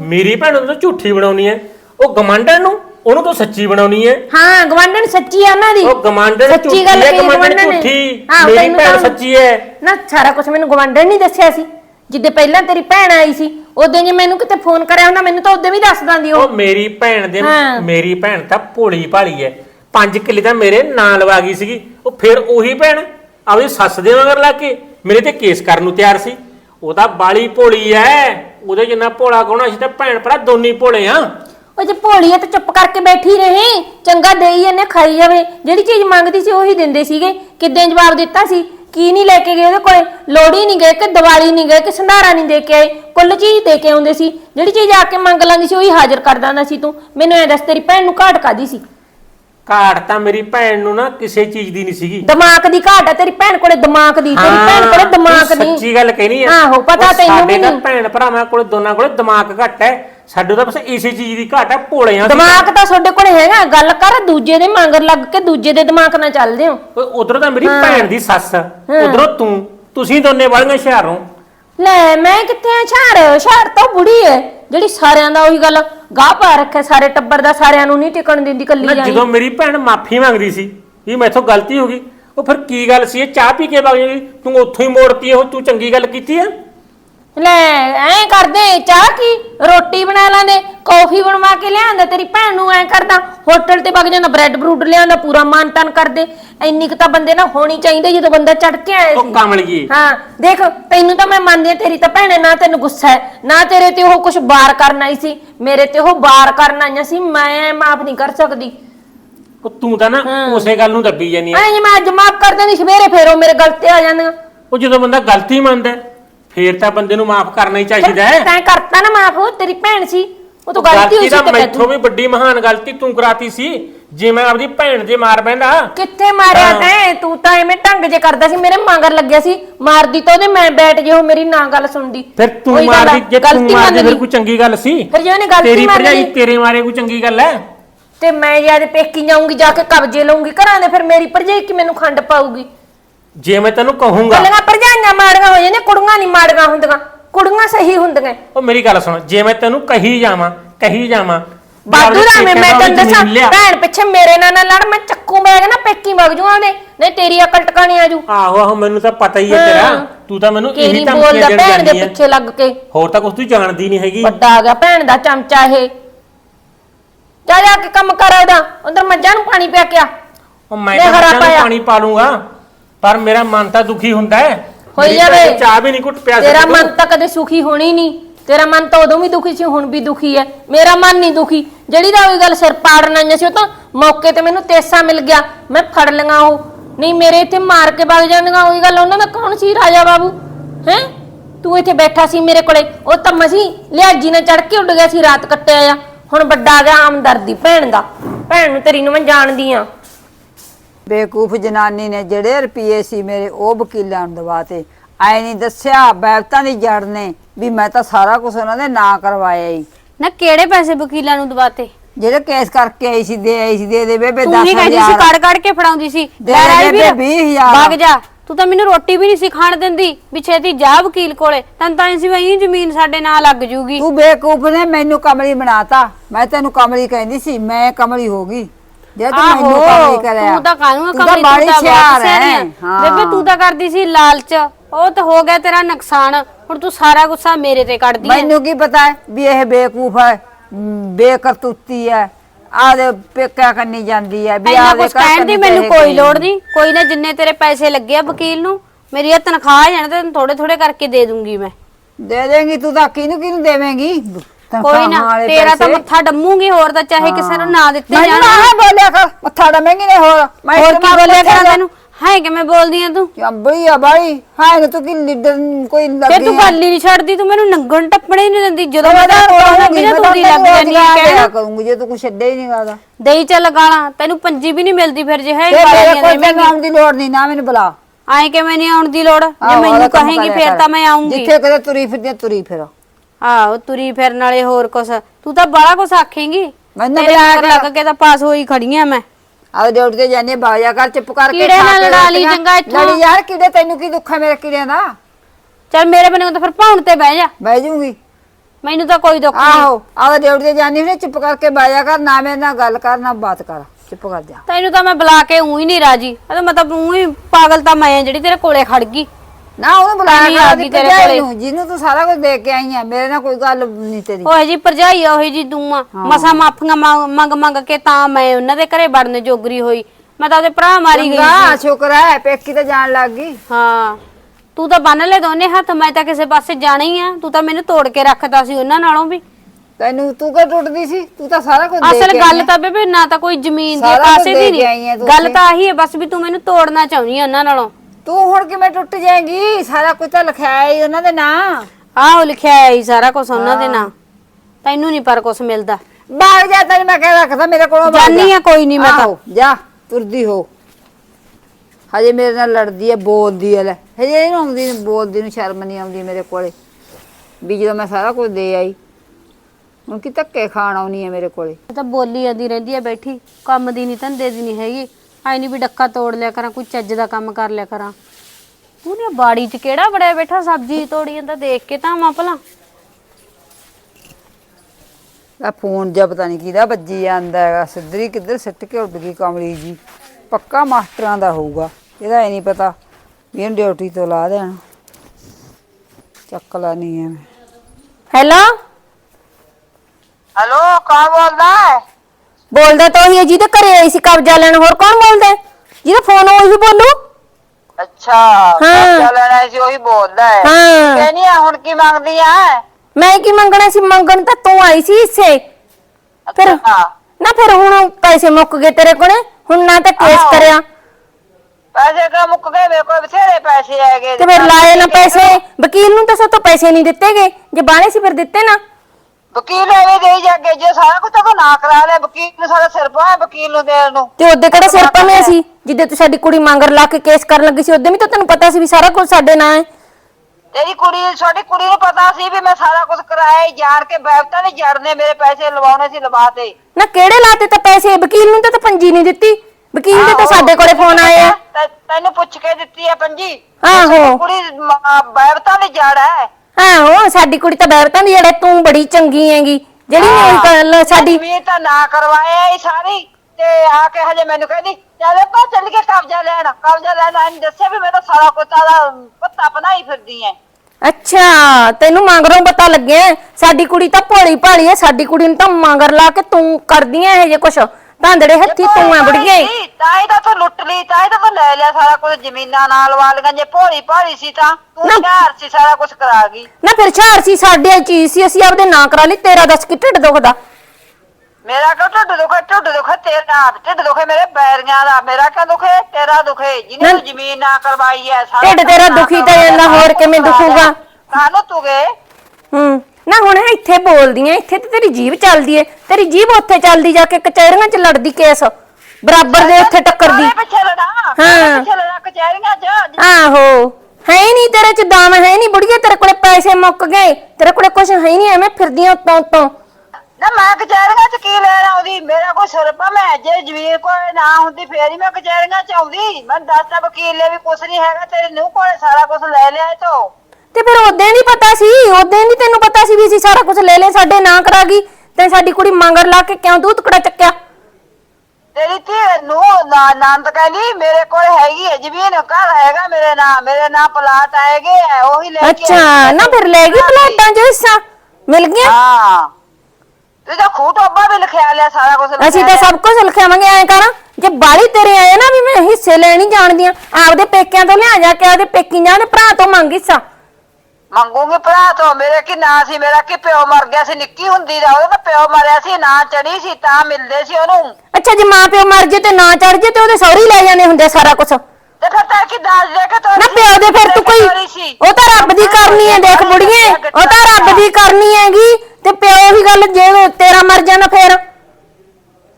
ਮੇਰੀ ਭੈਣ ਨੂੰ ਤਾਂ ਝੂਠੀ ਬਣਾਉਣੀ ਹੈ। ਉਹ ਗਮੰਡਣ ਨੂੰ ਉਹਨੂੰ ਤਾਂ ਸੱਚੀ ਬਣਾਉਣੀ ਹੈ। ਹਾਂ ਗਵਾਂਢਣ ਸੱਚੀ ਆ ਉਹਨਾਂ ਦੀ। ਉਹ ਗਮੰਡਣ ਸੱਚੀ ਗੱਲ ਹੈ ਕਹੀ ਗਵਾਂਢਣ ਨੇ। ਝੂਠੀ। ਹਾਂ, ਮੇਰੀ ਭੈਣ ਤਾਂ- ਸੱਚੀ ਹੈ। ਨਾ ਸਾਰਾ ਕੁਝ ਮੈਨੂੰ ਗਵਾਂਢਣ ਨਹੀਂ ਦੱਸਿਆ ਸੀ। ਜਿੱਦੇ ਪਹਿਲਾਂ ਤੇਰੀ ਭੈਣ ਆਈ ਸੀ ਉਦੋਂ ਜੇ ਮੈਨੂੰ ਕਿਤੇ ਫੋਨ ਕਰਿਆ ਹੁੰਦਾ ਮੈਨੂੰ ਤਾਂ ਉਦੋਂ ਵੀ ਦੱਸ ਦਿੰਦੀ ਉਹ। ਉਹ ਮੇਰੀ ਭੈਣ ਦੇ ਹਾਂ। ਮੇਰੀ ਭੈਣ ਤਾਂ ਭੋਲੀ ਭਾਲੀ ਹੈ। ਪੰਜ ਕਿੱਲੇ ਤਾਂ ਮੇਰੇ ਨਾਂ ਲਵਾ ਗਈ ਸੀਗੀ। ਉਹ ਫਿਰ ਉਹੀ ਭੈਣ ਆਪਣੀ ਸੱਸ ਦੇ ਮਗਰ ਲਾ ਕੇ ਮੇਰੇ ਤੇ ਕੇਸ ਕਰਨ ਨੂੰ ਤਿਆਰ ਸੀ। ਉਹ ਤਾਂ ਬਾਲੀ ਭੋਲੀ ਐ ਉਹਦੇ ਜਿੰਨਾ ਭੋਲਾ ਕੋਣਾ ਸੀ ਤਾਂ ਭੈਣ ਭਰਾ ਦੋਨੀ ਭੋਲੇ ਆ ਉਹ ਜੇ ਭੋਲੀ ਹੈ ਤਾਂ ਚੁੱਪ ਕਰਕੇ ਬੈਠੀ ਰਹੇ। ਚੰਗਾ ਦੇਈ ਇਹਨੇ ਖਾਈ ਜਾਵੇ। ਜਿਹੜੀ ਚੀਜ਼ ਮੰਗਦੀ ਸੀ ਉਹੀ ਦਿੰਦੇ ਸੀਗੇ। ਕਿੱਦਾਂ ਜਵਾਬ ਦਿੱਤਾ ਸੀ? ਕੀ ਨਹੀਂ ਲੈ ਕੇ ਗਏ ਉਹਦੇ ਕੋਲੇ? ਲੋੜੀ ਨਹੀਂ ਗਏ ਕਿ ਦੀਵਾਲੀ ਨਹੀਂ ਗਏ ਕਿ ਸੰਧਾਰਾ ਨਹੀਂ ਦੇ ਕੇ ਆਏ? ਕੁੱਲ ਚੀਜ਼ ਦੇ ਕੇ ਆਉਂਦੇ ਸੀ। ਜਿਹੜੀ ਚੀਜ਼ ਆ ਕੇ ਮੰਗ ਲੈਂਦੀ ਸੀ ਉਹੀ ਹਾਜ਼ਰ ਕਰ ਦਿੰਦਾ ਸੀ ਤੂੰ। ਮੈਨੂੰ ਐ ਦੱਸ, ਤੇਰੀ ਭੈਣ ਨੂੰ ਘਾਟ ਕਾਦੀ ਸੀ? ਘਾਟ ਤਾਂ ਮੇਰੀ ਭੈਣ ਨੂੰ ਨਾ ਕਿਸੇ ਚੀਜ਼ ਦੀ ਨਹੀਂ ਸੀਗੀ। ਦਿਮਾਗ ਦੀ ਘਾਟ ਹੈ ਤੇਰੀ ਭੈਣ ਕੋਲੇ ਦਿਮਾਗ ਦੀ ਤੇਰੀ ਭੈਣ ਕੋਲੇ ਦਿਮਾਗ ਨਹੀਂ ਸੱਚੀ ਗੱਲ ਕਹਿਣੀ ਆ। ਆਹੋ, ਪਤਾ ਤੈਨੂੰ ਵੀ ਨਹੀਂ। ਭੈਣ ਭਰਾਵਾਂ ਕੋਲੇ ਦੋਨਾਂ ਕੋਲੇ ਦਿਮਾਗ ਘੱਟ ਹੈ। ਸਾਡੇ ਤਾਂ ਬਸ ਇਸੇ ਚੀਜ਼ ਦੀ ਘਾਟ ਹੈ ਭੋਲੇ ਆ ਅਸੀਂ। ਦਿਮਾਗ ਤਾਂ ਤੁਹਾਡੇ ਕੋਲੇ ਹੈਗਾ ਗੱਲ ਕਰ ਦੂਜੇ ਦੇ ਮੰਗਰ ਲੱਗ ਕੇ ਦੂਜੇ ਦੇ ਦਿਮਾਗ ਨਾਲ ਚੱਲਦੇ ਹੋ। ਉਧਰ ਤਾਂ ਮੇਰੀ ਭੈਣ ਦੀ ਸੱਸ ਉਧਰੋਂ ਤੂੰ ਤੁਸੀਂ ਦੋਨੇ ਵਾਲੀਆਂ ਸ਼ਹਿਰ ਲੈ ਮੈਂ ਕਿੱਥੇ ਆ ਛਾਰ ਛਾਰ ਤਾਂ ਬੁੜੀ ਹੈ ਜਿਹੜੀ ਸਾਰਿਆਂ ਦਾ ਉਹੀ ਗੱਲ ਗਾਹ ਪਾ ਰੱਖਿਆ ਸਾਰੇ ਟੱਬਰ ਦਾ ਸਾਰਿਆਂ ਨੂੰ ਨਹੀਂ ਟਿਕਣ ਦਿੰਦੀ ਕੱਲੀ ਜਾਈ ਜਦੋਂ ਮੇਰੀ ਭੈਣ ਮਾਫੀ ਮੰਗਦੀ ਸੀ ਵੀ ਮੈਥੋਂ ਗਲਤੀ ਹੋ ਗਈ ਉਹ ਫਿਰ ਕੀ ਗੱਲ ਸੀ ਇਹ ਚਾਹ ਪੀ ਕੇ ਵਗ ਜਾਂਦੀ ਤੂੰ ਉੱਥੋਂ ਹੀ ਮੋੜਤੀ ਉਹ ਤੂੰ ਚੰਗੀ ਗੱਲ ਕੀਤੀ ਆ ਲੈ ਐਂ ਕਰਦੇ ਚਾਹ ਕੀ? ਰੋਟੀ ਬਣਾ ਲੈਂਦੇ ਕੌਫੀ ਬਣਵਾ ਕੇ ਲਿਆਂਦਾ ਤੇਰੀ ਭੈਣ ਨੂੰ ਐਂ ਕਰਦਾ ਹੋਟਲ ਤੇ ਵਗ ਜਾਂਦਾ ਬ੍ਰੈਡ ਬਰੂਡ ਲਿਆਂਦਾ ਪੂਰਾ ਮਾਨ ਤਾਨ ਕਰਦੇ। ਇੰਨੀ ਕੁ ਤਾਂ ਬੰਦੇ ਨਾਲ ਹੋਣੀ ਚਾਹੀਦੀ ਜਦੋਂ ਬੰਦਾ ਚੜ ਕੇ ਆਏ ਉਹ ਸੀ ਕਮਲੀਏ ਹਾਂ ਦੇਖ ਤੈਨੂੰ ਤਾਂ ਮੈਂ ਮੰਨਦੀ ਹਾਂ ਤੇਰੀ ਤਾਂ ਭੈਣੇ ਨਾ ਤੈਨੂੰ ਗੁੱਸਾ ਹੈ ਨਾ ਤੇਰੇ ਤੇ ਉਹ ਕੁਝ ਬਾਰ ਕਰਨ ਆਈ ਸੀ ਮੇਰੇ ਤੇ ਉਹ ਬਾਰ ਕਰਨ ਆਈਆਂ ਸੀ ਮੈਂ ਮਾਫ ਨਹੀਂ ਕਰ ਸਕਦੀ। ਉਹ ਤੂੰ ਤਾਂ ਨਾ ਉਸੇ ਗੱਲ ਨੂੰ ਦੱਬੀ ਜਾਨੀ ਐਂ ਜੇ ਮੈਂ ਅੱਜ ਮਾਫ ਕਰ ਦਿੰਦੀ ਸਵੇਰੇ ਫੇਰ ਉਹ ਮੇਰੇ ਗਲਤੇ ਆ ਜਾਂਦੀਆਂ। ਉਹ ਜਦੋਂ ਬੰਦਾ ਗਲਤੀ ਮੰਨਦਾ ਹੈ, ਫੇਰ ਤਾਂ ਬੰਦੇ ਨੂੰ ਮਾਫ ਕਰਨਾ ਹੀ ਚਾਹੀਦਾ ਹੈ। ਤੈਂ ਕਰਤਾ ਨਾ ਮਾਫ ਤੇਰੀ ਭੈਣ ਸੀ ਉਹ ਤਾਂ ਗਲਤੀ ਹੋਈ ਸੀ ਤਾਂ ਤੇ। ਕਹਿ ਮੈਥੋਂ ਵੀ ਵੱਡੀ ਮਹਾਨ ਗਲਤੀ ਤੂੰ ਕਰਾਤੀ ਸੀ। ਜੇ ਮੈਂ ਆਪਦੀ ਭੈਣ ਦੇ ਮਾਰ ਬੈਂਦਾ ਕਿੱਥੇ ਮਾਰਿਆ ਤੈਂ ਤੂੰ? ਤਾਂ ਐਵੇਂ ਢੰਗ ਜੇ ਕਰਦਾ ਸੀ ਮੇਰੇ ਮਗਰ ਲੱਗਿਆ ਸੀ। ਮਾਰਦੀ ਤਾਂ ਉਹਦੇ ਮੈਂ ਬੈਠ ਜੇ ਉਹ ਮੇਰੀ ਨਾ ਗੱਲ ਸੁਣਦੀ। ਫਿਰ ਤੂੰ ਉਹੀ ਗੱਲ ਆ, ਮਾਰਦੀ ਜੇ ਤੂੰ ਗਲਤੀ ਮਾਰਦੀ ਮੰਨ ਫਿਰ ਲਈ। ਕੋਈ ਚੰਗੀ ਗੱਲ ਸੀ? ਫਿਰ ਜੇ ਉਹਨੇ ਗਲਤੀ ਤੇਰੀ ਮੰਨ ਭਰਜਾਈ ਲਈ। ਤੇਰੇ ਮਾਰੇ ਕੋਈ ਚੰਗੀ ਗੱਲ ਹੈ? ਤੇ ਮੈਂ ਜਦ ਪੇਕੀ ਜਾਊਂਗੀ ਜਾ ਕੇ ਕਬਜ਼ੇ ਲਊਂਗੀ ਘਰਾਂ ਦੇ ਫਿਰ ਮੇਰੀ ਭਰਜਾਈ ਕਿ ਮੈਨੂੰ ਖੰਡ ਪਾਊਗੀ? ਜੇ ਮੈਂ ਤੈਨੂੰ ਕਹੂੰਗਾ ਕੱਲੀਆਂ ਭਰਜਾਈਆਂ ਮਾੜੀਆਂ ਹੋ ਜਾਂਦੀਆਂ ਕੁੜੀਆਂ ਨਹੀਂ ਮਾੜੀਆਂ ਹੁੰਦੀਆਂ। ਕੁੜੀਆਂ ਸਹੀ ਹੁੰਦੀਆਂ। ਉਹ ਮੇਰੀ ਗੱਲ ਸੁਣ ਜੇ ਮੈਂ ਤੈਨੂੰ ਕਹੀ ਜਾਵਾਂ ਕਹੀ ਜਾਵਾਂ ਵੀ ਬਾਦੂ ਆਪਦੇ ਦਾ ਮੈਂ ਮੈਂ ਤੈਨੂੰ ਦੱਸਾਂ। ਭੈਣ ਪਿੱਛੇ ਮੇਰੇ ਨਾਲ ਨਾ ਲੜ ਮੈਂ ਚੱਕੂ ਬੈਗ ਨਾ ਪੇਕੀ ਵਗ ਜੂਆਂ ਉਹਦੇ ਨਹੀਂ ਤੇਰੀ ਅਕਲ ਟਿਕਾਣੀ ਆ ਜੂ ਆਹੋ ਆਹੋ ਮੈਨੂੰ ਤਾਂ ਪਤਾ ਹੀ ਹੈ ਤੇਰਾ। ਤੂੰ ਤਾਂ ਮੈਨੂੰ ਇਹੀ ਤਾਂ ਬੋਲਦਾ ਦੇਣ ਭੈਣ ਦੇ ਜਾਂਦੀ ਹੈ ਪਿੱਛੇ ਲੱਗ ਕੇ ਹੋਰ ਤਾਂ ਕੁਝ ਤੂੰ ਜਾਣਦੀ ਨਹੀਂ ਹੈਗੀ ਵੱਡਾ ਆ ਗਿਆ ਭੈਣ ਦਾ ਚਮਚਾ ਇਹ ਜਾ ਜਾ ਕੇ ਕੰਮ ਕਰ ਉਹਦਾ ਉਧਰ ਮੱਝਾਂ ਨੂੰ ਪਾਣੀ ਪਿਆ ਕੇ ਆ ਉਹ ਮੈਂ ਤਾਂ ਹਰਾ ਬੱਚਿਆਂ ਨੂੰ ਪਾਇਆ। ਪਾਣੀ ਪਾ ਲੂੰਗਾ ਪਰ ਮੇਰਾ ਮਨ ਤਾਂ ਦੁਖੀ ਹੁੰਦਾ ਹੈ ਹੋਈ ਮੇਰੀ ਜਾਵੇ। ਚਾਹ ਵੀ ਨਹੀਂ ਘੁੱਟ ਪਿਆ ਤੇਰਾ ਮਨ। ਤਾਂ ਕਦੇ ਸੁਖੀ ਹੋਣੀ ਨਹੀਂ ਤੇਰਾ ਮਨ ਤਾਂ ਉਦੋਂ ਵੀ ਦੁਖੀ ਸੀ, ਹੁਣ ਵੀ ਦੁਖੀ ਹੈ ਮੇਰਾ ਮਨ ਨਹੀਂ ਦੁਖੀ। ਜਿਹੜੀ ਦਾ ਉਹੀ ਗੱਲ ਸਿਰ ਪਾੜਨ ਆਈਆਂ ਸੀ, ਉਹ ਤਾਂ ਮੌਕੇ ਤੇ ਮੈਨੂੰ ਤੇਸਾ ਮਿਲ ਗਿਆ। ਮੈਂ ਫੜ ਲਈਆਂ ਉਹ। ਨਹੀਂ, ਮੇਰੇ ਇੱਥੇ ਮਾਰ ਕੇ ਵਗ ਜਾਂਦੀਆਂ, ਉਹੀ ਗੱਲ ਉਹਨਾਂ ਦਾ ਕੌਣ ਸੀ ਰਾਜਾ ਬਾਬੂ? ਹੈ? ਤੂੰ ਇੱਥੇ ਬੈਠਾ ਸੀ ਮੇਰੇ ਕੋਲੇ। ਉਹ ਤਾਂ ਮਸੀ ਲਿਆਜੀ ਨਾਲ ਚੜ ਕੇ ਉੱਡ ਗਿਆ ਸੀ, ਰਾਤ ਕੱਟਿਆ ਆ। ਹੁਣ ਵੱਡਾ ਆ ਗਿਆ ਆਮਦਰਦੀ ਭੈਣ ਦਾ। ਭੈਣ ਨੂੰ ਤੇਰੀ ਨੂੰ ਮੈਂ ਜਾਣਦੀ ਆ। ਬੇਕੂਫ ਜਨਾਨੀ ਨੇ ਜਿਹੜੇ ਰੁਪਏ ਸੀ ਮੇਰੇ, ਉਹ ਵਕੀਲਾਂ ਨੂੰ ਦਵਾਤੇ। ਐ ਨਹੀਂ ਦੱਸਿਆ ਬੈਬਤਾਂ ਦੀ ਜੜ ਨੇ ਵੀ ਮੈਂ ਤਾਂ ਸਾਰਾ ਕੁਝ ਉਹਨਾਂ ਦੇ ਨਾਂ ਕਰਵਾਇਆ ਹੀ ਨਾ ਕਿਹੜੇ ਪੈਸੇ ਵਕੀਲਾਂ ਨੂੰ ਦਵਾਤੇ? ਜਿਹੜੇ ਕੇਸ ਕਰਕੇ ਆਈ ਸੀ ਦੇ ਆਈ ਸੀ ਦੇ ਦੇ ਬੇਬੇ ਤੂੰ ਹੀ ਕਹਿੰਦੀ ਸੀ ਕੜ ਕੜ ਕੇ ਫੜਾਉਂਦੀ ਸੀ। ਦੇ ਦੇ ਵੀਰ, 20,000 ਵਗ ਜਾ। ਤੂੰ ਤਾਂ ਮੈਨੂੰ ਰੋਟੀ ਵੀ ਨਹੀਂ ਸੀ ਖਾਣ ਦਿੰਦੀ ਵੀ ਛੇਤੀ ਜਾ ਵਕੀਲ ਕੋਲੇ। ਤੈਨੂੰ ਤਾਂ ਸੀ ਵਈ ਜ਼ਮੀਨ ਸਾਡੇ ਨਾਲ ਲੱਗ ਜੂਗੀ। ਤੂੰ ਬੇਕੂਫ ਨੇ ਮੈਨੂੰ ਕਮਲੀ ਬਣਾਤਾ। ਮੈਂ ਤੈਨੂੰ ਕਮਲੀ ਕਹਿੰਦੀ ਸੀ ਮੈਂ ਕਮਲੀ ਹੋ ਗਈ। ਜੇ ਤੂੰ ਮੈਨੂੰ ਕਮਲੀ ਕਰਿਆ। ਤੂੰ ਤਾਂ ਕਾਹਨੂੰ ਕਮਲੀ ਤੂੰ ਹੈ। ਬੇਬੇ ਤੂੰ ਤਾਂ ਕਰਦੀ ਸੀ ਲਾਲਚ। ਉਹ ਤਾਂ ਹੋ ਗਿਆ ਤੇਰਾ ਨੁਕਸਾਨ। ਹੁਣ ਤੂੰ ਸਾਰਾ ਗੁੱਸਾ ਮੇਰੇ ਤੇ ਕੱਢਦੀ ਐ। ਮੈਨੂੰ ਕੀ ਪਤਾ ਹੈ ਵੀ ਇਹ ਬੇਕੂਫ ਹੈ ਮ, ਬੇਕਰਤੂਤੀ ਹੈ ਆਦੇ ਪੇਕਾ ਕੰਨੀ ਜਾਂਦੀ ਹੈ ਵੀ ਇੰਨਾ ਆਦੇ ਕਹਿਣ ਦੀ ਮੈਨੂੰ ਕੋਈ ਲੋੜ ਨਹੀਂ। ਕੋਈ ਨਾ ਜਿੰਨੇ ਤੇਰੇ ਪੈਸੇ ਲੱਗੇ ਆ ਵਕੀਲ ਨੂੰ ਮੇਰੀ ਇਹ ਤਨਖਾਹ ਜਾਣਾ ਤੇ ਥੋੜੇ ਥੋੜੇ ਕਰਕੇ ਦੇ ਦੂੰਗੀ ਮੈਂ। ਦੇ ਦੇਂਗੀ ਤੂੰ ਤਾਂ ਕਿਹਨੂੰ ਕਿਹਨੂੰ ਦੇਵੇਂਗੀ? ਕੋਈ ਨਾ ਤੇਰਾ ਤਾਂ ਮੱਥਾ ਡੰਮੂਗੀ ਹੋਰ ਤਾਂ ਚਾਹੇ ਕਿਸੇ ਨੂੰ ਨਾ ਦਿੱਤੇ ਮੈਂ ਜਾਣ। ਨਾ ਬੋਲਿਆ ਕਰ ਮੱਥਾ ਡਮੇਂਗੀ ਨੇ ਹੋਰ? ਮੈਂ ਹੋਰ ਕੀ ਬੋਲਿਆ ਕਰਾਂ ਤੈਨੂੰ? ਹੈ ਕਿਵੇਂ ਬੋਲਦੀ ਆ ਤੂੰ? ਚੰਬੜੀ ਆ ਬਾਈ? ਹਾਂ ਤੂੰ ਕੀ ਲੀਡਰ ਕੋਈ ਲੱਗੀ? ਫਿਰ ਤੂੰ ਗੱਲ ਹੀ ਨਹੀਂ ਛੱਡਦੀ ਤੂੰ ਮੈਨੂੰ ਨੰਗਣ ਟੱਪਣੇ ਨਹੀਂ ਦਿੰਦੀ। ਜਦੋਂ ਮੈਂ ਮੈਂ ਕੋਲ ਹੁੰਦੀ ਨਾ ਤੂੰ ਦੀ ਲੱਗ ਜਾਨੀ ਆ ਕਹਿਣਾ? ਕਰੂੰਗੀ ਜੇ ਤੂੰ ਕੁਛ ਛੱਡਿਆ ਹੀ ਨਹੀਂ ਗਾਦਾ ਦੇਈ ਚੱਲ ਗਾਲਾਂ ਤੈਨੂੰ ਪੰਜੀ ਵੀ ਨਹੀਂ ਮਿਲਦੀ ਫਿਰ ਜੇ ਹੈ ਤੇ ਦੇਵੇਂਗੀ ਤੈਨੂੰ ਆਉਣ ਦੀ ਲੋੜ ਨਹੀਂ ਨਾ ਮੈਨੂੰ ਬੁਲਾ। ਆਏ ਕਿਵੇਂ ਨਹੀਂ ਆਉਣ ਦੀ ਲੋੜ? ਜੇ ਮੈਨੂੰ ਕਹੇਂਗੀ ਫਿਰ। ਤਾਂ ਮੈਂ ਆਉਂਗੀ ਜਿੱਥੇ ਕਦੇ ਤੁਰੀ ਫਿਰਦੀ ਆ, ਤੁਰੀ ਫਿਰ। ਆਹੋ ਤੁਰੀ ਫਿਰਨ ਵਾਲੇ ਹੋਰ ਕੁਛ। ਤੂੰ ਤਾਂ ਬੜਾ ਕੁਛ ਆਖੇਂਗੀ। ਮੈਨੂੰ ਲੱਗ ਕੇ ਤਾਂ ਪਾਸ ਹੋਈ ਖੜੀਆਂ ਮੈਂ। ਆ ਡਿਊਟੀ ਤੇ ਜਾਨੀ ਬਾਜਾ ਕਰ ਚੁੱਪ ਕਰਕੇ ਕੀੜੇ ਖਾ ਨਾਲ ਕੇ ਲੜਾ ਲਈ ਰੋਟੀਆਂ। ਚੰਗਾ ਇੱਥੋਂ। ਲੜੀ ਯਾਰ ਕੀੜੇ ਤੈਨੂੰ ਕੀ ਦੁੱਖ ਹੈ ਮੇਰੇ ਕੀੜਿਆਂ ਦਾ? ਚੱਲ ਮੇਰੇ ਬੰਨੇ ਤਾਂ ਫਿਰ ਭੌਣ ਤੇ ਬਹਿ ਜਾ। ਬਹਿ ਜੂਗੀ। ਮੈਨੂੰ ਤਾਂ ਕੋਈ ਦੁੱਖ ਨਹੀਂ। ਆਹੋ ਆ ਡਿਊਟੀ ਤੇ ਜਾਨੀ ਫਿਰ ਚੁੱਪ ਕਰਕੇ ਬਾਜਾ ਕਰ ਨਾ ਮੇਰੇ ਨਾਲ ਗੱਲ ਕਰ ਨਾ ਬਾਤ ਕਰ। ਚੁੱਪ ਕਰ ਜਾ। ਤੈਨੂੰ ਤਾਂ ਮੈਂ ਬੁਲਾ ਕੇ ਉਹੀ ਨਹੀਂ ਰਾਜੀ। ਤਾਂ ਮਤਲਬ ਉਹੀ ਪਾਗਲ ਤਾਂ ਮੈਂ ਆਂ ਜਿਹੜੀ ਤੇਰੇ ਕੋਲੇ ਖੜ ਗਈ। ਨਾ ਉਹਨੂੰ ਬੁਲਾਇਆ ਨਹੀਂ ਕਰ ਆ ਉਹਦੀ ਗਈ ਤੇਰੇ ਭਰਜਾਈ ਕੋਲੇ। ਨੂੰ ਜਿਹਨੂੰ ਤੂੰ ਸਾਰਾ ਕੁਝ ਦੇ ਕੇ ਆਈ ਆ ਮੇਰੇ ਨਾਲ ਕੋਈ ਗੱਲ ਨਹੀਂ ਤੇਰੀ। ਉਹੇ ਜੀ ਭਰਜਾਈ ਆ ਉਹੇ ਜੀ ਤੂੰ ਆ। ਮਸਾ ਮਾਫੀਆਂ ਮੰਗ- ਮੰਗ ਕੇ ਤਾਂ ਮੈਂ ਉਹਨਾਂ ਦੇ ਘਰੇ ਵੜਨ ਜੋਗਰੀ ਹੋਈ। ਮੈਂ ਤਾਂ ਉਹਦੇ ਭਰਾ ਮਾਰੀ ਗਈ ਚੰਗਾ ਸ਼ੁਕਰ ਹੈ ਪੇਕੀ ਤਾਂ ਜਾਣ ਲੱਗ ਗਈ। ਹਾਂ। ਤੂੰ ਤਾਂ ਬੰਨ ਲੈ ਦੋਨੇ ਹੱਥ ਮੈਂ ਤਾਂ ਕਿਸੇ ਪਾਸੇ ਜਾਣਾ ਹੀ ਆ। ਤੂੰ ਤਾਂ ਮੈਨੂੰ ਤੋੜ ਕੇ ਰੱਖਦਾ ਸੀ ਉਹਨਾਂ ਨਾਲੋਂ ਵੀ। ਤੈਨੂੰ ਤੂੰ ਕਿ ਟੁੱਟਦੀ ਸੀ? ਤੂੰ ਤਾਂ ਸਾਰਾ ਕੁਝ ਦੇ ਅਸਲ ਕੇ ਗੱਲ ਆਈ। ਤਾਂ ਬੇਬੇ ਨਾ ਤਾਂ ਕੋਈ ਜ਼ਮੀਨ ਦੇ ਸਾਰਾ ਕੁਝ ਪਾਸੇ ਦੇ ਦੀ ਕੇ ਆਈ ਆਂ ਨਹੀਂ ਤੂੰ ਗੱਲ। ਤਾਂ ਆਹੀ ਹੈ ਬਸ ਵੀ ਤੂੰ ਮੈਨੂੰ ਤੋੜਨਾ ਚਾਹੁੰਦੀ ਆ ਉਹਨਾਂ ਨਾਲੋਂ। ਤੂੰ ਹੁਣ ਕਿਵੇਂ ਟੁੱਟ ਜਾਏਗੀ? ਸਾਰਾ ਕੁਝ ਤਾਂ ਲਿਖਿਆ ਹੀ ਉਹਨਾਂ ਦੇ ਨਾਂ। ਆਹੋ ਲਿਖਿਆ ਹੈ ਹੀ ਸਾਰਾ ਕੁਝ ਉਹਨਾਂ ਦੇ ਨਾਂ। ਤੈਨੂੰ ਨਹੀਂ ਪਰ ਕੁਝ ਮਿਲਦਾ। ਬਾਹਰ ਜਾ ਤੈਨੂੰ ਮੈਂ ਕਹਿ ਰੱਖਦਾ ਮੇਰੇ ਕੋਲੋਂ ਬਾਹਰ ਜਾਨੀ ਜਾ। ਆ ਕੋਈ ਨਹੀਂ ਮੈਂ ਤਾਂ। ਆਹੋ, ਜਾ ਤੁਰਦੀ ਹੋ। ਹਜੇ ਮੇਰੇ ਨਾਲ ਲੜਦੀ ਹੈ ਬੋਲਦੀ ਹੈ ਲੈ। ਹਜੇ ਇਹਨੂੰ ਆਉਂਦੀ ਨੂੰ ਬੋਲਦੀ ਨੂੰ ਸ਼ਰਮ ਨਹੀਂ ਆਉਂਦੀ ਮੇਰੇ ਕੋਲੇ। ਵੀ ਜਦੋਂ ਮੈਂ ਸਾਰਾ ਕੁਝ ਦੇ ਆਈ ਹੁਣ ਕੀ ਧੱਕੇ ਖਾਣ ਆਉਣੀ ਹੈ ਮੇਰੇ ਕੋਲੇ। ਇਹ ਤਾਂ ਬੋਲੀ ਜਾਂਦੀ ਰਹਿੰਦੀ ਹੈ ਬੈਠੀ ਕੰਮ ਦੀ ਨਹੀਂ ਧੰਦੇ ਦੀ ਨਹੀਂ ਹੈਗੀ। ਐ ਨਹੀਂ ਵੀ ਡੱਕਾ ਤੋੜ ਲਿਆ ਕਰਾਂ ਕੋਈ ਚੱਜ ਦਾ ਕੰਮ ਕਰ ਲਿਆ ਕਰਾਂ। ਉਹਨੇ ਬਾੜੀ 'ਚ ਕਿਹੜਾ ਬੜਿਆ ਬੈਠਾ ਸਬਜ਼ੀ ਤੋੜੀ ਜਾਂਦਾ ਦੇਖ ਕੇ ਤਾਂ ਆਵਾਂ ਭਲਾ। ਆ ਫੋਨ ਜਿਹਾ ਪਤਾ ਨਹੀਂ ਕਿਹਦਾ ਵੱਜੀ ਜਾਂਦਾ ਹੈਗਾ ਸਿੱਧਰੀ ਕਿੱਧਰ ਸਿੱਟ ਕੇ ਉੱਡ ਗਈ ਕਮਲੀ ਜੀ। ਪੱਕਾ ਮਾਸਟਰਾਂ ਦਾ ਹੋਊਗਾ ਇਹਦਾ ਇਹ ਨਹੀਂ ਪਤਾ ਵੀ ਇਹਨੂੰ ਡਿਊਟੀ ਤੋਂ ਲਾ ਦੇਣ। ਚੱਕ ਲਾ ਨਹੀਂ ਐ ਹੈਲੋ ਹੈਲੋ ਕੌਣ ਬੋਲਦਾ ਹੈ? ਬੋਲਦਾ ਤਾਂ ਉਹੀ ਹੈ ਜਿਹਦੇ ਘਰੇ ਆਈ ਸੀ ਕਬਜ਼ਾ ਲੈਣ ਹੋਰ ਕੌਣ ਬੋਲਦਾ ਹੈ? ਜਿਹਦਾ ਫੋਨ ਉਹੀ ਬੋਲੂ? ਅੱਛਾ। ਕਬਜ਼ਾ ਲੈਣਾ ਸੀ ਉਹੀ ਬੋਲਦਾ ਹੈ। ਹਾਂ। ਕਹਿੰਦੀ ਆ ਹੁਣ ਕੀ ਮੰਗਦੀ ਆ? ਮੈਂ ਕੀ ਮੰਗਣਾ ਸੀ? ਮੰਗਣ ਤਾਂ ਤੂੰ ਆਈ ਸੀ ਇਸੇ ਫਿਰ ਨਾ ਫਿਰ ਹੁਣ ਪੈਸੇ ਮੁੱਕ ਗਏ ਤੇਰੇ ਕੋਲੇ ਹੁਣ ਨਾ ਤਾਂ ਕੇਸ ਆਹੋ। ਕਰਿਆ। ਪੈਸੇ ਕਾ ਮੁੱਕ ਗਏ ਮੇਰੇ ਕੋਲ ਬਥੇਰੇ ਪੈਸੇ ਹੈਗੇ। ਤੇ ਫਿਰ ਲਾਏ ਨਾ ਪੈਸੇ। ਵਕੀਲ ਨੂੰ ਤਾਂ ਸੋ ਪੈਸੇ ਨਹੀਂ ਦਿੱਤੇ ਗਏ। ਜੇ ਬਾਣੇ ਸੀ ਫਿਰ ਦਿੱਤੇ ਨਾ। ਵਕੀਲ ਐਵੇਂ ਦੇਈ ਜਾਗੇ ਜੇ ਸਾਰਾ ਕੁਝ ਤਾਂ ਨਾ ਕਰਾ ਲਿਆ ਵਕੀਲ ਨੂੰ ਸਾਰਾ ਸਿਰ ਪਾਇਆ ਵਕੀਲ ਨੂੰ ਦੇਣ ਨੂੰ। ਤੇ ਉਹਦੇ ਕਿਹੜੇ ਸਿਰ ਪਮੇ ਸੀ? ਜਿੱਦੇ ਤੂੰ ਸਾਡੀ ਕੁੜੀ ਮੰਗਰ ਲਾ ਕੇ ਕੇਸ ਕਰਨ ਲੱਗੀ ਸੀ ਉਹਦੇ ਵੀ ਤਾਂ ਤੈਨੂੰ ਪਤਾ ਸੀ ਵੀ ਸਾਰਾ ਕੁਝ ਸਾਡੇ ਨਾਂ ਹੈ। ਤੇਰੀ ਕੁੜੀ ਛੋਟੀ ਕੁੜੀ ਨੂੰ ਪਤਾ ਸੀ ਵੀ ਮੈਂ ਸਾਰਾ ਕੁਝ ਕਰਾਇਆ ਹੀ, ਜਾਣ ਕੇ ਬੈਬਤਾ ਨੇ ਜੜਨੇ ਮੇਰੇ ਪੈਸੇ ਲਵਾਉਣੇ ਸੀ ਲਵਾਤੇ ਨਾ ਕਿਹੜੇ ਲਾਤੇ ਤਾਂ ਪੈਸੇ? ਵਕੀਲ ਨੂੰ ਤਾਂ ਤਾਂ ਪੰਜੀ ਨਹੀਂ ਦਿੱਤੀ। ਵਕੀਲ ਦੇ ਤਾਂ ਸਾਡੇ ਕੋਲੇ ਫੋਨ ਆਏ ਆ ਤੈ- ਤੈਨੂੰ ਪੁੱਛ ਕੇ ਦਿੱਤੀ ਆ ਪੰਜੀ। ਆਹੋ। ਕੁੜੀ ਬੈਬਤਾ ਨੇ ਜੜ ਹੈ। ਆਹੋ ਸਾਡੀ ਕੁੜੀ ਤਾਂ ਬੈਰਤਾਂ ਦੀ ਜਿਹੜੇ ਤੂੰ ਬੜੀ ਚੰਗੀ ਹੈਗੀ ਜਿਹੜੀ ਨਹੀਂ ਗੱਲ ਸਾਡੀ। ਜ਼ਮੀਨ ਤਾਂ ਨਾ ਕਰਵਾਇਆ ਹੀ ਸਾਰੀ। ਤੇ ਆ ਕੇ ਹਜੇ ਮੈਨੂੰ ਕਹਿੰਦੀ ਚੱਲ ਪਾ ਚੱਲ ਕੇ ਕਬਜ਼ਾ ਲੈਣ ਕਬਜ਼ਾ ਲੈਣ ਦੱਸਿਆ ਵੀ ਮੈਂ ਤਾਂ ਸਾਰਾ ਕੁਝ ਦਾ ਪੱਤਾ ਬਣਾਈ ਫਿਰਦੀ ਐ। ਅੱਛਾ ਤੈਨੂੰ ਮੰਗਰੋਂ ਪਤਾ ਲੱਗਿਆ। ਸਾਡੀ ਕੁੜੀ ਤਾਂ ਭੋਲੀ ਭਾਲੀ ਹੈ ਸਾਡੀ ਕੁੜੀ ਨੂੰ ਤਾਂ ਮੰਗਰ ਲਾ ਕੇ ਤੂੰ ਕਰਦੀ ਐ ਇਹ ਜੇ ਕੁਛ। ਧਾਂਦੜੇ ਹੱਥੀ ਤੂੰ ਬੜੀਏ। ਤਾਂ ਹੀ ਤਾਂ ਲੁੱਟ ਲਈ ਤਾਂ ਹੀ ਤਾਂ ਲੈ ਲਿਆ ਸਾਰਾ ਕੁਝ ਜ਼ਮੀਨਾਂ ਨਾਲ ਵਾਲੀਆਂ ਜੇ ਭੋਲੀ ਭਾਲੀ ਸੀ ਤਾਂ ਤੂੰ ਨਾ। ਸੀ ਸਾਰਾ ਕੁਝ ਕਰਾ ਗਈ। ਨਾ ਫਿਰ ਛਾਰ ਸੀ ਸਾਡੇ ਚੀਜ਼ ਸੀ ਅਸੀਂ ਆਪਦੇ ਨਾਂ ਕਰਾ ਲਈ ਤੇਰਾ ਦੱਸ ਕਿ ਢਿੱਡ ਦੁਖਦਾ? ਮੇਰਾ ਕਿਉਂ ਢਿੱਡ ਦੁਖੇ ਢਿੱਡ ਦੁਖੇ ਤੇਰਾ ਢਿੱਡ ਦੁਖੇ ਮੇਰੇ ਬੈਰੀਆਂ ਦਾ ਮੇਰਾ ਕਿਉਂ ਦੁਖੇ ਤੇਰਾ ਦੁਖੇ ਜਿਹਨੇ ਤੂੰ ਜ਼ਮੀਨ ਨਾ ਕਰਵਾਈ ਐ ਸਾਰਾ ਢਿੱਡ ਤੇਰਾ ਦੁਖੀ ਤਾਂ ਜਾਂਦਾ, ਹੋਰ ਕਿਵੇਂ ਦੁਖੂਗਾ? ਕਾਹਨੂੰ ਤੂੰ ਗਏ ਹੂੰ। ਨਾ ਹੁਣ ਇਹ ਇੱਥੇ ਬੋਲਦੀ ਐ ਇੱਥੇ ਤੇ ਤੇਰੀ ਜੀਭ ਚੱਲਦੀ ਐ। ਤੇਰੀ ਜੀਭ ਉੱਥੇ ਚੱਲਦੀ ਜਾ ਕੇ ਕਚਹਿਰੀਆਂ 'ਚ ਲੜਦੀ ਕੇਸ। ਬਰਾਬਰ ਦੇ ਉੱਥੇ ਟੱਕਰਦੀ। ਕਾਹਦੇ ਪਿੱਛੇ ਲੜਾ। ਹਾਂ। ਕਾਹਦੇ ਪਿੱਛੇ ਲੜਾ ਕਚਹਿਰੀਆਂ 'ਚ। ਆਹੋ। ਹੈ ਨਹੀਂ ਤੇਰੇ 'ਚ ਦਮ ਹੈ ਨਹੀਂ ਬੁੜੀਏ ਤੇਰੇ ਕੋਲੇ ਪੈਸੇ ਮੁੱਕ ਗਏ। ਤੇਰੇ ਕੋਲੇ ਕੁਝ ਹੈ ਨਹੀਂ ਐਵੇਂ ਫਿਰਦੀਆਂ ਉੱਤੋਂ ਉੱਤੋਂ। ਨਾ ਮੈਂ ਕਚਹਿਰੀਆਂ 'ਚ ਕੀ ਲੈਣ ਆਉਂਦੀ? ਮੇਰਾ ਕੋਈ ਸਰਪਾ ਮੈਂ ਜੇ ਜ਼ਮੀਨ ਕੋਈ ਨਾ ਹੁੰਦੀ ਫੇਰ ਹੀ ਮੈਂ ਕਚਹਿਰੀਆਂ 'ਚ ਆਉਂਦੀ। ਮੈਂ ਦੱਸਦਾ ਵਕੀਲ ਨੇ ਵੀ ਕੁਛ ਨਹੀਂ ਹੈਗਾ ਤੇਰੇ ਨੂੰ ਕੋਲੇ ਸਾਰਾ ਕੁਝ ਲੈ ਲਿਆ ਤੋ। ਤੇ ਫਿਰ ਉਦੋਂ ਨਹੀਂ ਪਤਾ ਸੀ ਉਦੋਂ ਨਹੀਂ ਤੈਨੂੰ ਪਤਾ ਸੀ ਵੀ ਅਸੀਂ ਸਾਰਾ ਕੁਝ ਲੈ ਲੈ ਸਾਡੇ ਨਾਂ ਕਰਾ ਗਈ ਤੇ ਸਾਡੀ ਕੁੜੀ ਮੰਗਰ ਲਾ ਕੇ ਕਿਉਂ ਦੂਤ ਕੜਾ ਚੱਕਿਆ? ਤੇਰੀ ਧੀ ਨੂੰ ਨਾ- ਨੰਦ ਕਹਿੰਦੀ ਮੇਰੇ ਕੋਲ ਹੈਗੀ ਹੈ ਜ਼ਮੀਨ ਘਰ ਹੈਗਾ ਮੇਰੇ ਨਾਂ ਮੇਰੇ ਨਾਂ ਪਲਾਟ ਆਏਗੇ ਹੈ ਉਹੀ ਲੈ ਕੇ ਅੱਛਾ ਨਾ ਫਿਰ ਲੈ ਗਈ ਪਲਾਟਾਂ ਚ ਹਿੱਸਾ ਮਿਲ ਗਿਆ ਹਾਂ। ਤੇ ਤਾਂ ਖੂਹ ਟੋਬਾ ਵੀ ਲਿਖਿਆ ਲਿਆ ਸਾਰਾ ਕੁਝ ਅਸੀਂ ਤਾਂ ਸਭ ਕੁਝ ਲਿਖਾਵਾਂਗੇ ਐ ਕਰ ਜੇ ਬਾਲੀ ਤੇਰੇ ਆਏ ਨਾ ਵੀ ਮੈਂ ਹਿੱਸੇ ਲੈਣੀ ਜਾਣਦੀ ਆ ਆਪਦੇ ਪੇਕਿਆਂ ਤੋਂ ਲਿਆ ਜਾ ਕੇ ਆਪਦੇ ਪੇਕੀ ਜਾਂ ਦੇ ਭਰਾ ਤੋਂ ਮੰਗ ਹਿੱਸਾ ਮੰਗੂਗੀ ਭਰਾ ਤੋਂ ਮੇਰੇ ਕੀ ਨਾਂ ਸੀ ਮੇਰਾ ਕੀ ਪਿਓ ਮਰ ਗਿਆ ਸੀ ਨਿੱਕੀ ਹੁੰਦੀ ਦਾ ਉਹਦਾ ਤਾਂ ਪਿਓ ਮਰਿਆ ਸੀ ਨਾਂ ਚੜੀ ਸੀ ਤਾਂ ਮਿਲਦੇ ਸੀ ਉਹਨੂੰ। ਅੱਛਾ ਜੇ ਮਾਂ ਪਿਓ ਮਰ ਜੇ ਤੇ ਨਾ ਚੜ ਜੇ ਤੇ ਉਹਦੇ ਸਹੁਰੇ ਹੀ ਲੈ ਜਾਂਦੇ ਹੁੰਦੇ ਆ ਸਾਰਾ ਕੁਝ ਤੇ ਫਿਰ ਤਾਂ ਕੀ ਦਾਜ ਦੇ ਕੇ ਤੋਰੀ ਨਾ ਸੀ? ਪਿਓ ਦੇ ਫਿਰ ਤੂੰ ਕੋਈ ਤੋਰੀ ਸੀ। ਉਹ ਤਾਂ ਰੱਬ ਦੀ ਕਰਨੀ ਹੈ ਦੇਖ ਬੁੜੀਏ ਉਹ ਤਾਂ ਰੱਬ ਦੀ। ਕਰਨੀ ਹੈਗੀ ਤੇ ਪਿਓ ਹੀ ਗੱਲ ਜੇ ਤੇਰਾ ਮਰ ਜਾਣਾ ਫੇਰ।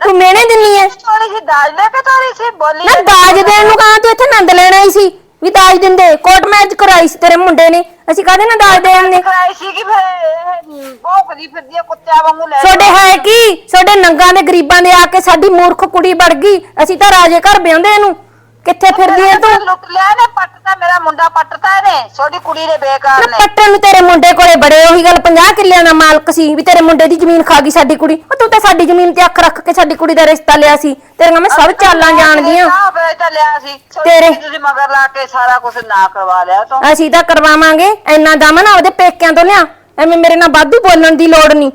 ਤੂੰ ਮਿਹਣੇ ਦਿੰਨੀ ਐ ਤੋਰੀ ਸੀ ਦਾਜ ਦੇ ਕੇ ਤੋਰੀ ਸੀ ਬੋਲੀ ਨਾ ਦਾਜ ਦੇਣ ਨੂੰ ਕਹਾਂ ਤੂੰ ਇੱਥੇ ਨੰਦ ਲੈਣ ਆਈ ਸੀ? ਵੀ ਦਾਜ ਦਿੰਦੇ ਕੋਰਟ ਮੈਚ ਕਰਾਈ ਸੀ ਤੇਰੇ ਮੁੰਡੇ ਨੇ। ਅਸੀਂ ਕਾਹਦੇ ਨਾਲ ਦਾਜ ਦੇਣ ਨੇ ਕਰਾਈ ਸੀ ਕਿ ਫਿਰ ਭੌਂਕਦੀ ਫਿਰਦੀ ਆ ਕੁੱਤਿਆਂ ਵਾਂਗੂ ਲੈ ਤੁਹਾਡੇ ਹੈ ਕੀ? ਤੁਹਾਡੇ ਨੰਗਾ ਦੇ ਗਰੀਬਾਂ ਦੇ ਆ ਕੇ ਸਾਡੀ ਮੂਰਖ ਕੁੜੀ ਵੜ ਗਈ। ਅਸੀਂ ਤਾਂ ਰਾਜੇ ਘਰ ਵਿਆਉਂਦੇ ਇਹਨੂੰ। ਕਿੱਥੇ ਫਿਰਦੀ ਐ ਤੂੰ? ਲੁੱਟ ਲਿਆ ਨੇ ਪੱਟਤਾ ਮੇਰਾ ਮੁੰਡਾ ਪੱਟਤਾ ਇਹਨੇ। ਛੋਟੀ ਕੁੜੀ ਨੇ ਬੇਕਾਰ ਨਾ ਪੱਟਣ ਨੂੰ ਤੇਰੇ ਮੁੰਡੇ ਕੋਲੇ ਬੜੇ ਉਹੀ ਗੱਲ 50 ਕਿੱਲਿਆਂ ਦਾ ਮਾਲਕ ਸੀ ਵੀ ਤੇਰੇ ਮੁੰਡੇ ਦੀ ਜ਼ਮੀਨ ਖਾ ਗਈ ਸਾਡੀ ਕੁੜੀ। ਉਹ ਤੂੰ ਤਾਂ ਸਾਡੀ ਜ਼ਮੀਨ ਤੇ ਅੱਖ ਰੱਖ ਕੇ ਸਾਡੀ ਕੁੜੀ ਦਾ ਰਿਸ਼ਤਾ ਲਿਆ ਸੀ। ਤੇਰੀਆਂ ਮੈਂ ਸਭ ਚਾਲਾਂ ਜਾਣਦੀ ਆ। ਆਹ ਵੇਚ ਤਾਂ ਲਿਆ ਸੀ। ਤੇਰੇ- ਤੁਸੀਂ ਮਗਰ ਲਾ ਕੇ ਸਾਰਾ ਕੁਝ ਨਾ ਕਰਵਾ ਲਿਆ ਤੂੰ। ਅਸੀਂ ਤਾਂ ਕਰਵਾਵਾਂਗੇ। ਇੰਨਾ ਦਮ ਨਾ ਉਹਦੇ ਪੇਕਿਆਂ ਤੋਂ ਲਿਆ। ਐਵੇਂ ਮੇਰੇ ਨਾਲ ਵਾਧੂ ਬੋਲਣ ਦੀ ਲੋੜ ਨਹੀਂ।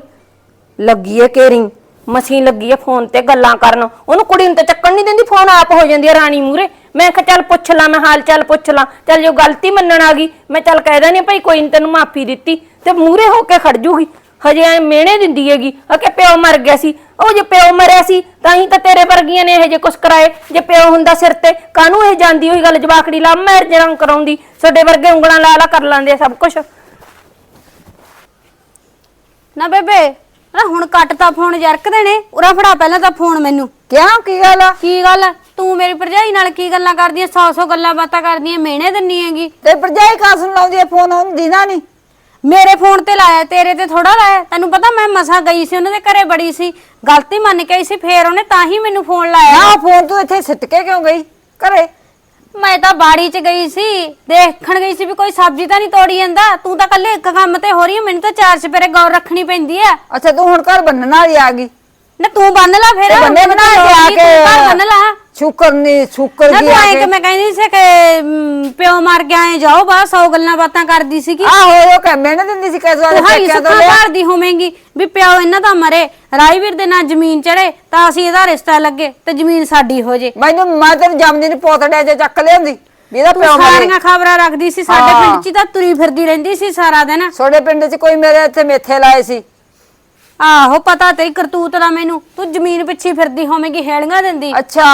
ਲੱਗੀ ਏ ਕੇਰੀ ਮਸੀਂ ਲੱਗੀ ਏ ਫੋਨ ਤੇ ਗੱਲਾਂ ਕਰਨ। ਉਹਨੂੰ ਕੁੜੀ ਨੂੰ ਤਾਂ ਚੱਕਣ ਨਹੀਂ ਦਿੰਦੀ, ਫੋਨ ਆਪ ਹੋ ਜਾਂਦੀ ਆ ਰਾਣੀ ਮੂਰੇ ਮੈਂ ਕਿਹਾ, ਚੱਲ ਪੁੱਛ ਲਾਂ, ਮੈਂ ਹਾਲ ਚਾਲ ਪੁੱਛ ਲਾਂ। ਚੱਲ ਜੋ ਗਲਤੀ ਮੰਨਣ ਆ ਗਈ, ਮੈਂ ਚੱਲ ਕਹਿ ਦੇਣੀ ਭਾਈ ਕੋਈ ਨੀ ਤੈਨੂੰ ਮਾਫੀ ਦਿੱਤੀ। ਤੇ ਮੂਰੇ ਹੋ ਕੇ ਖੜ ਜੂਗੀ। ਹਜੇ ਐ ਮਿਹਣੇ ਦਿੰਦੀ ਹੈਗੀ, ਆ ਕਿ ਪਿਓ ਮਰ ਗਿਆ ਸੀ। ਉਹ ਜੇ ਪਿਓ ਮਰਿਆ ਸੀ, ਤਾਂ ਹੀ ਤਾਂ ਤੇਰੇ ਵਰਗੀਆਂ ਨੇ ਇਹ ਜੇ ਕੁਛ ਕਰਾਏ। ਜੇ ਪਿਓ ਹੁੰਦਾ ਸਿਰ ਤੇ, ਕਾਹਨੂੰ ਇਹ ਜਾਂਦੀ ਹੋਈ ਗੱਲ ਜਵਾਕੜੀ ਲਾ ਮੈਰਿਜ ਰੰਗ ਕਰਾਉਂਦੀ। ਤੁਹਾਡੇ ਵਰਗੇ ਉਂਗਲਾਂ ਲਾ ਲਾ, ਕਰ ਲੈਂਦੇ ਆ ਸਭ ਕੁਝ ਨਾ ਬੇਬੇ ਨਾ ਹੁਣ ਕੱਟਤਾ ਫੋਨ ਜਰਕਦੇ ਨੇ ਉਰਾ ਫੜਾ ਪਹਿਲਾਂ ਤਾਂ ਫੋਨ ਮੈਨੂੰ। ਕਿਉਂ ਕੀ ਗੱਲ ਆ? ਕੀ ਗੱਲ ਆ? ਤੂੰ ਮੇਰੀ ਭਰਜਾਈ ਨਾਲ ਕੀ ਗੱਲਾਂ ਕਰਦੀ ਐ? ਸੌ ਸੌ ਗੱਲਾਂ ਬਾਤਾਂ ਕਰਦੀਆਂ ਮਿਹਣੇ ਦਿੰਨੀ ਹੈਗੀ। ਤੇ ਭਰਜਾਈ ਕਾਸਨ ਲਾਉਂਦੀ ਆ ਫੋਨ ਉਹਨੂੰ ਦੀਨਾ ਨਹੀਂ ਮੇਰੇ ਫੋਨ ਤੇ ਲਾਇਆ ਤੇਰੇ ਤੇ ਥੋੜਾ ਲਾਇਆ। ਤੈਨੂੰ ਪਤਾ ਮੈਂ ਮਸਾ ਗਈ ਸੀ ਉਹਨਾਂ ਦੇ ਘਰੇ ਬੜੀ ਸੀ। ਗਲਤੀ ਮੰਨ ਕੇ ਆਈ ਸੀ ਫੇਰ ਉਹਨੇ ਤਾਂ ਹੀ ਮੈਨੂੰ ਫੋਨ ਲਾਇਆ। ਨਾ ਫੋਨ ਤੂੰ ਇੱਥੇ ਸਿੱਟ ਕੇ ਕਿਉਂ ਗਈ? ਘਰੇ। ਮੈਂ ਤਾਂ ਬਾੜੀ 'ਚ ਗਈ ਸੀ ਦੇਖਣ ਗਈ ਸੀ ਵੀ ਕੋਈ ਸਬਜ਼ੀ ਤਾਂ ਨਹੀਂ ਤੋੜੀ ਜਾਂਦਾ। ਤੂੰ ਤਾਂ ਕੱਲੇ ਇੱਕ ਕੰਮ ਤੇ ਹੋ ਰਹੀ ਹੈ ਮੈਨੂੰ ਤਾਂ ਚਾਰ ਚਪੇਰੇ ਗੌਰ ਰੱਖਣੀ ਪੈਂਦੀ ਆ ਅੱਛਾ ਤੂੰ ਹੁਣ ਘਰ ਬੰਨਣ ਵਾਲੀ ਆ ਗਈ। ਨਾ ਤੂੰ ਬੰਨ ਲਾ ਫੇਰ ਤੇ ਬੰਨੇ ਬਣਾ ਕੇ ਆ ਘਰ ਬੰਨ ਲਾ। ਕੇ ਸ਼ੁਕਰ ਨਹੀਂ ਸ਼ੁਕਰ ਨਾ ਦੀ ਤੂੰ ਆ ਐ ਕੇ ਮੈਂ ਕਹਿੰਦੀ ਸੀ ਕਿ ਮ, ਪਿਓ ਮਰ ਗਿਆ ਐ ਜਾਓ ਬਸ ਸੌ ਗੱਲਾਂ ਬਾਤਾਂ ਕਰਦੀ ਸੀਗੀ। ਆਹੋ ਉਹ ਕਹਿ ਮੈਨੇ ਦਿੰਦੀ ਸੀ ਕੈਸਵਾ ਦੇ ਤੂੰ ਹਾਈ ਤੋਂ ਸੁੱਖਾ ਭਰਦੀ ਹੋਵੇਂਗੀ ਵੀ ਪਿਓ ਇਹਨਾਂ ਦਾ ਮਰੇ ਰਾਈਵੀਰ ਦੇ ਨਾਲ ਜ਼ਮੀਨ ਚੜੇ ਤਾਂ ਅਸੀਂ ਇਹਦਾ ਰਿਸ਼ਤਾ ਲੱਗੇ ਤੇ ਜ਼ਮੀਨ ਸਾਡੀ ਹੋ ਜੇ। ਮੈਨੂੰ ਮੈਂ ਤੈਨੂੰ ਜੰਮਦੀ ਨੂੰ ਪੋਤੜਿਆ ਚ ਚੱਕ ਲਿਆਂਦੀ ਵੀ ਇਹਦਾ ਤੂੰ ਪਿਓ ਮਰੇ ਸਾਰੀਆਂ ਖਬਰਾਂ ਰੱਖਦੀ ਸੀ ਸਾਡੇ ਹਾਂ। ਪਿੰਡ 'ਚ ਹੀ ਤਾਂ ਤੁਰੀ ਫਿਰਦੀ ਰਹਿੰਦੀ ਸੀ ਸਾਰਾ ਦਿਨ। ਤੁਹਾਡੇ ਪਿੰਡ 'ਚ ਕੋਈ ਮੇਰੇ ਇੱਥੇ ਮੇਥੇ ਲਾਏ ਸੀ? ਆਹੋ ਪਤਾ ਤੇਰੀ ਕਰਤੂਤ ਦਾ ਮੈਨੂੰ ਤੂੰ ਜ਼ਮੀਨ ਪਿੱਛੇ ਫਿਰਦੀ ਹੋਵੇਂਗੀ ਹੈਲੀਆਂ ਦਿੰਦੀ। ਅੱਛਾ।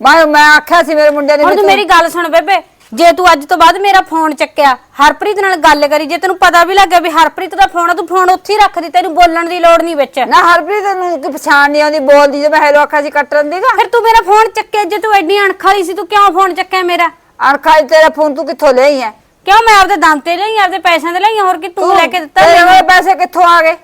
ਮੈਂ ਮੈਂ ਆਖਿਆ ਸੀ ਮੇਰੇ ਮੁੰਡੇ ਨੇ ਹੁਣ ਵੀ ਤੂੰ ਮੇਰੀ ਗੱਲ ਸੁਣ ਬੇਬੇ ਜੇ ਤੂੰ ਅੱਜ ਤੋਂ ਬਾਅਦ ਮੇਰਾ ਫੋਨ ਚੱਕਿਆ ਹਰਪ੍ਰੀਤ ਨਾਲ ਗੱਲ ਕਰੀ ਜੇ ਤੈਨੂੰ ਪਤਾ ਵੀ ਲੱਗਿਆ ਵੀ ਹਰਪ੍ਰੀਤ ਦਾ ਫੋਨ ਆ ਤੂੰ ਫੋਨ ਉੱਥੇ ਹੀ ਰੱਖ ਦੀ ਤੈਨੂੰ ਬੋਲਣ ਦੀ ਲੋੜ ਨਹੀਂ ਵਿੱਚ। ਨਾ ਹਰਪ੍ਰੀਤ ਨੂੰ ਕੀ ਪਛਾਣ ਨਹੀਂ ਆਉਂਦੀ ਬੋਲਦੀ ਜੇ ਮੈਂ ਹੈਲੋ ਆਖਿਆ ਸੀ ਕੱਟਣ ਦੀਗਾ ਫਿਰ ਤੂੰ ਮੇਰਾ ਫੋਨ ਚੱਕਿਆ ਜੇ ਤੂੰ ਐਡੀ ਅਣਖ ਵਾਲੀ ਸੀ ਤੂੰ ਕਿਉਂ ਫੋਨ ਚੱਕਿਆ ਮੇਰਾ? ਅਣਖਾਈ ਤੇਰਾ ਫੋਨ ਤੂੰ ਕਿੱਥੋਂ ਲਈ ਹੈ ਕਿਉਂ ਮੈਂ ਆਪਦੇ ਦਮ ਤੇ ਲਈ ਆਪਦੇ ਪੈਸਿਆਂ ਤੇ ਲਈ ਹੋਰ ਕੀ ਤੂੰ ਲੈ ਕੇ ਦਿੱਤਾ ਤੇਰੇ ਮੈਨੂੰ? ਪੈਸੇ ਕਿੱਥੋਂ ਆ ਗਏ?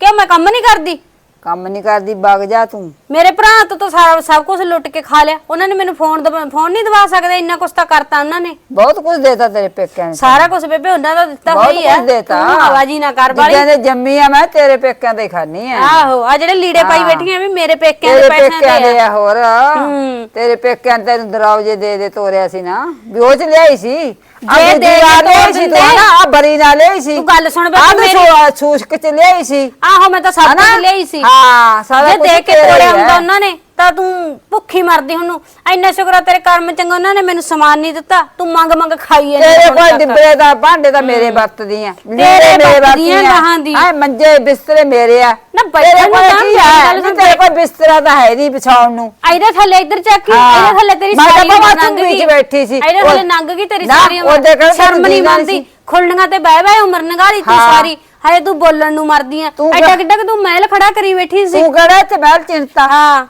ਕਿਉਂ ਮੈਂ ਕੰਮ ਨਹੀਂ ਕਰਦੀ? ਕੰਮ ਨਹੀਂ ਕਰਦੀ ਵਗ ਜਾ ਤੂੰ। ਮੇਰੇ ਭਰਾ ਤੋਂ ਤਾਂ ਸਾਰਾ ਸਭ ਕੁਝ ਲੁੱਟ ਕੇ ਖਾ ਲਿਆ। ਉਹਨਾਂ ਨੇ ਮੈਨੂੰ ਫੋਨ ਫੋਨ ਨਹੀਂ ਦਵਾ ਸਕਦੇ ਇੰਨਾ ਕੁਝ ਤਾਂ ਕਰਤਾ ਉਹਨਾਂ ਨੇ। ਬਹੁਤ ਕੁਝ ਦੇਤਾ ਤੇਰੇ ਪੇਕਿਆਂ ਨੇ ਸਾਰਾ ਕੁਝ ਬੇਬੇ ਉਹਨਾਂ ਦਾ ਦਿੱਤਾ ਬਹੁਤ ਹੋਈ ਆ ਕੁਝ ਦੇਤਾ। ਤੂੰ ਆਵਾਜ਼ੀ ਨਾ ਕਰ ਬਾਲੀ। ਜਿੱਦਾਂ ਦੇ ਜੰਮੀ ਆ ਮੈਂ ਤੇਰੇ ਪੇਕਿਆਂ ਦੇ ਖਾਣੀ ਆ। ਆਹੋ ਆ ਜਿਹੜੇ ਲੀੜੇ ਪਾਈ ਬੈਠੀਆਂ ਵੀ ਮੇਰੇ ਪੇਕਿਆਂ ਦੇ ਤੇਰੇ ਪੇਕਿਆਂ ਦੇ ਦੇ ਆ ਆ। ਹੋਰ। ਹੂੰ। ਤੇਰੇ ਪੇਕਿਆਂ ਨੇ ਤੈਨੂੰ ਦਰਾਵਜੇ ਦੇ ਦੇ ਤੋਰਿਆ ਸੀ ਨਾ। ਵੀ ਉਹ ਚ ਲਿਆਈ ਸੀ। ਜੇ ਦੇ ਕੇ ਤੋਰ ਸੀ ਦਿੰਦੇ। ਤੂੰ ਨਾ ਆ ਬਰੀ ਨਾਲ ਲਿਆਈ ਸੀ। ਤੂੰ ਗੱਲ ਸੁਣ ਬੇ ਆਹ ਮੇਰੀ ਮੇਰੀ ਸੂਸ਼ਕ ਚ ਲਿਆਈ ਸੀ। ਆਹੋ ਮੈਂ ਤਾਂ ਸਭ ਹਨਾ? ਕੁਝ ਲਈ ਸੀ। ਹਾਂ ਸਾਰਾ ਜੇ ਕੁਝ ਦੇ ਕੇ ਤੇਰਾ ਹੀ ਤੋੜਿਆ ਹੈ। ਹੁੰਦਾ ਉਹਨਾਂ ਨੇ ਤਾਂ ਤੂੰ ਭੁੱਖੀ ਮਰਦੀ ਉਹਨੂੰ ਇੰਨਾ ਸ਼ੁਕਰ ਆ ਤੇਰੇ ਕਰਮ ਚੰਗਾ ਉਹਨਾਂ ਨੇ ਮੈਨੂੰ ਸਮਾਨ ਨਹੀਂ ਦਿੱਤਾ ਤੂੰ ਮੰਗ ਮੰਗ ਖਾਈ ਜਾਂਦੀ ਤੇਰੇ ਹੁਣ ਕੋਲ ਤੱਕ। ਡਿੱਬੇ ਦਾ ਭਾਂਡੇ ਦਾ ਮੇਰੇ ਵਰਤਦੀ ਆ ਤੇਰੇ ਵਰਤਦੀ ਆ, ਗਾਹਾਂ ਦੀ। ਆ ਮੰਜੇ ਬਿਸਤਰੇ ਮੇਰੇ ਆ ਨਾ ਤੇਰੇ ਨੂੰ ਕੋਲ ਤਾਂ ਕੀ ਹੈ ਨਹੀਂ ਤੇਰੇ ਕੋਲ ਬਿਸਤਰਾ ਤਾਂ ਹੈ ਨਹੀਂ ਵਿਛਾਉਣ ਨੂੰ ਇਹਦੇ ਥੱਲੇ ਇੱਧਰ ਚੱਕੀ ਹਾਂ। ਇਹਦੇ ਥੱਲੇ ਤੇਰੀ ਮੈਂ ਤਾਂ ਸਾਰੀ ਬਾਬਾ ਉਮਰ ਗਈ ਬੈਠੀ ਸੀ। ਇਹਦੇ ਉਹ- ਥੱਲੇ ਲੰਘ ਗਈ ਤੇਰੀ ਨਾ, ਸਾਰੀ ਉਹਦੇ ਕਿਹੜਾ ਸ਼ਰਮ ਨਹੀਂ ਮੰਨਦੀ। ਖੁੱਲਣੀਆਂ ਤੇ ਬਹਿ ਬਹਿ ਉਮਰ ਨਗਾਰੀ ਤੂੰ ਹਾਂ। ਸਾਰੀ ਹਜੇ ਤੂੰ ਬੋਲਣ ਨੂੰ ਮਰਦੀ ਆ। ਤੂੰ ਐਡਾ ਕਿੱਡਾ ਕਿ ਤੂੰ ਮਹਿਲ ਖੜਾ ਕਰੀ ਬੈਠੀ ਸੀ। ਤੂੰ ਕਿਹੜਾ ਇੱਥੇ ਬਹਿਲ ਚਿੰਤਾ? ਹਾਂ।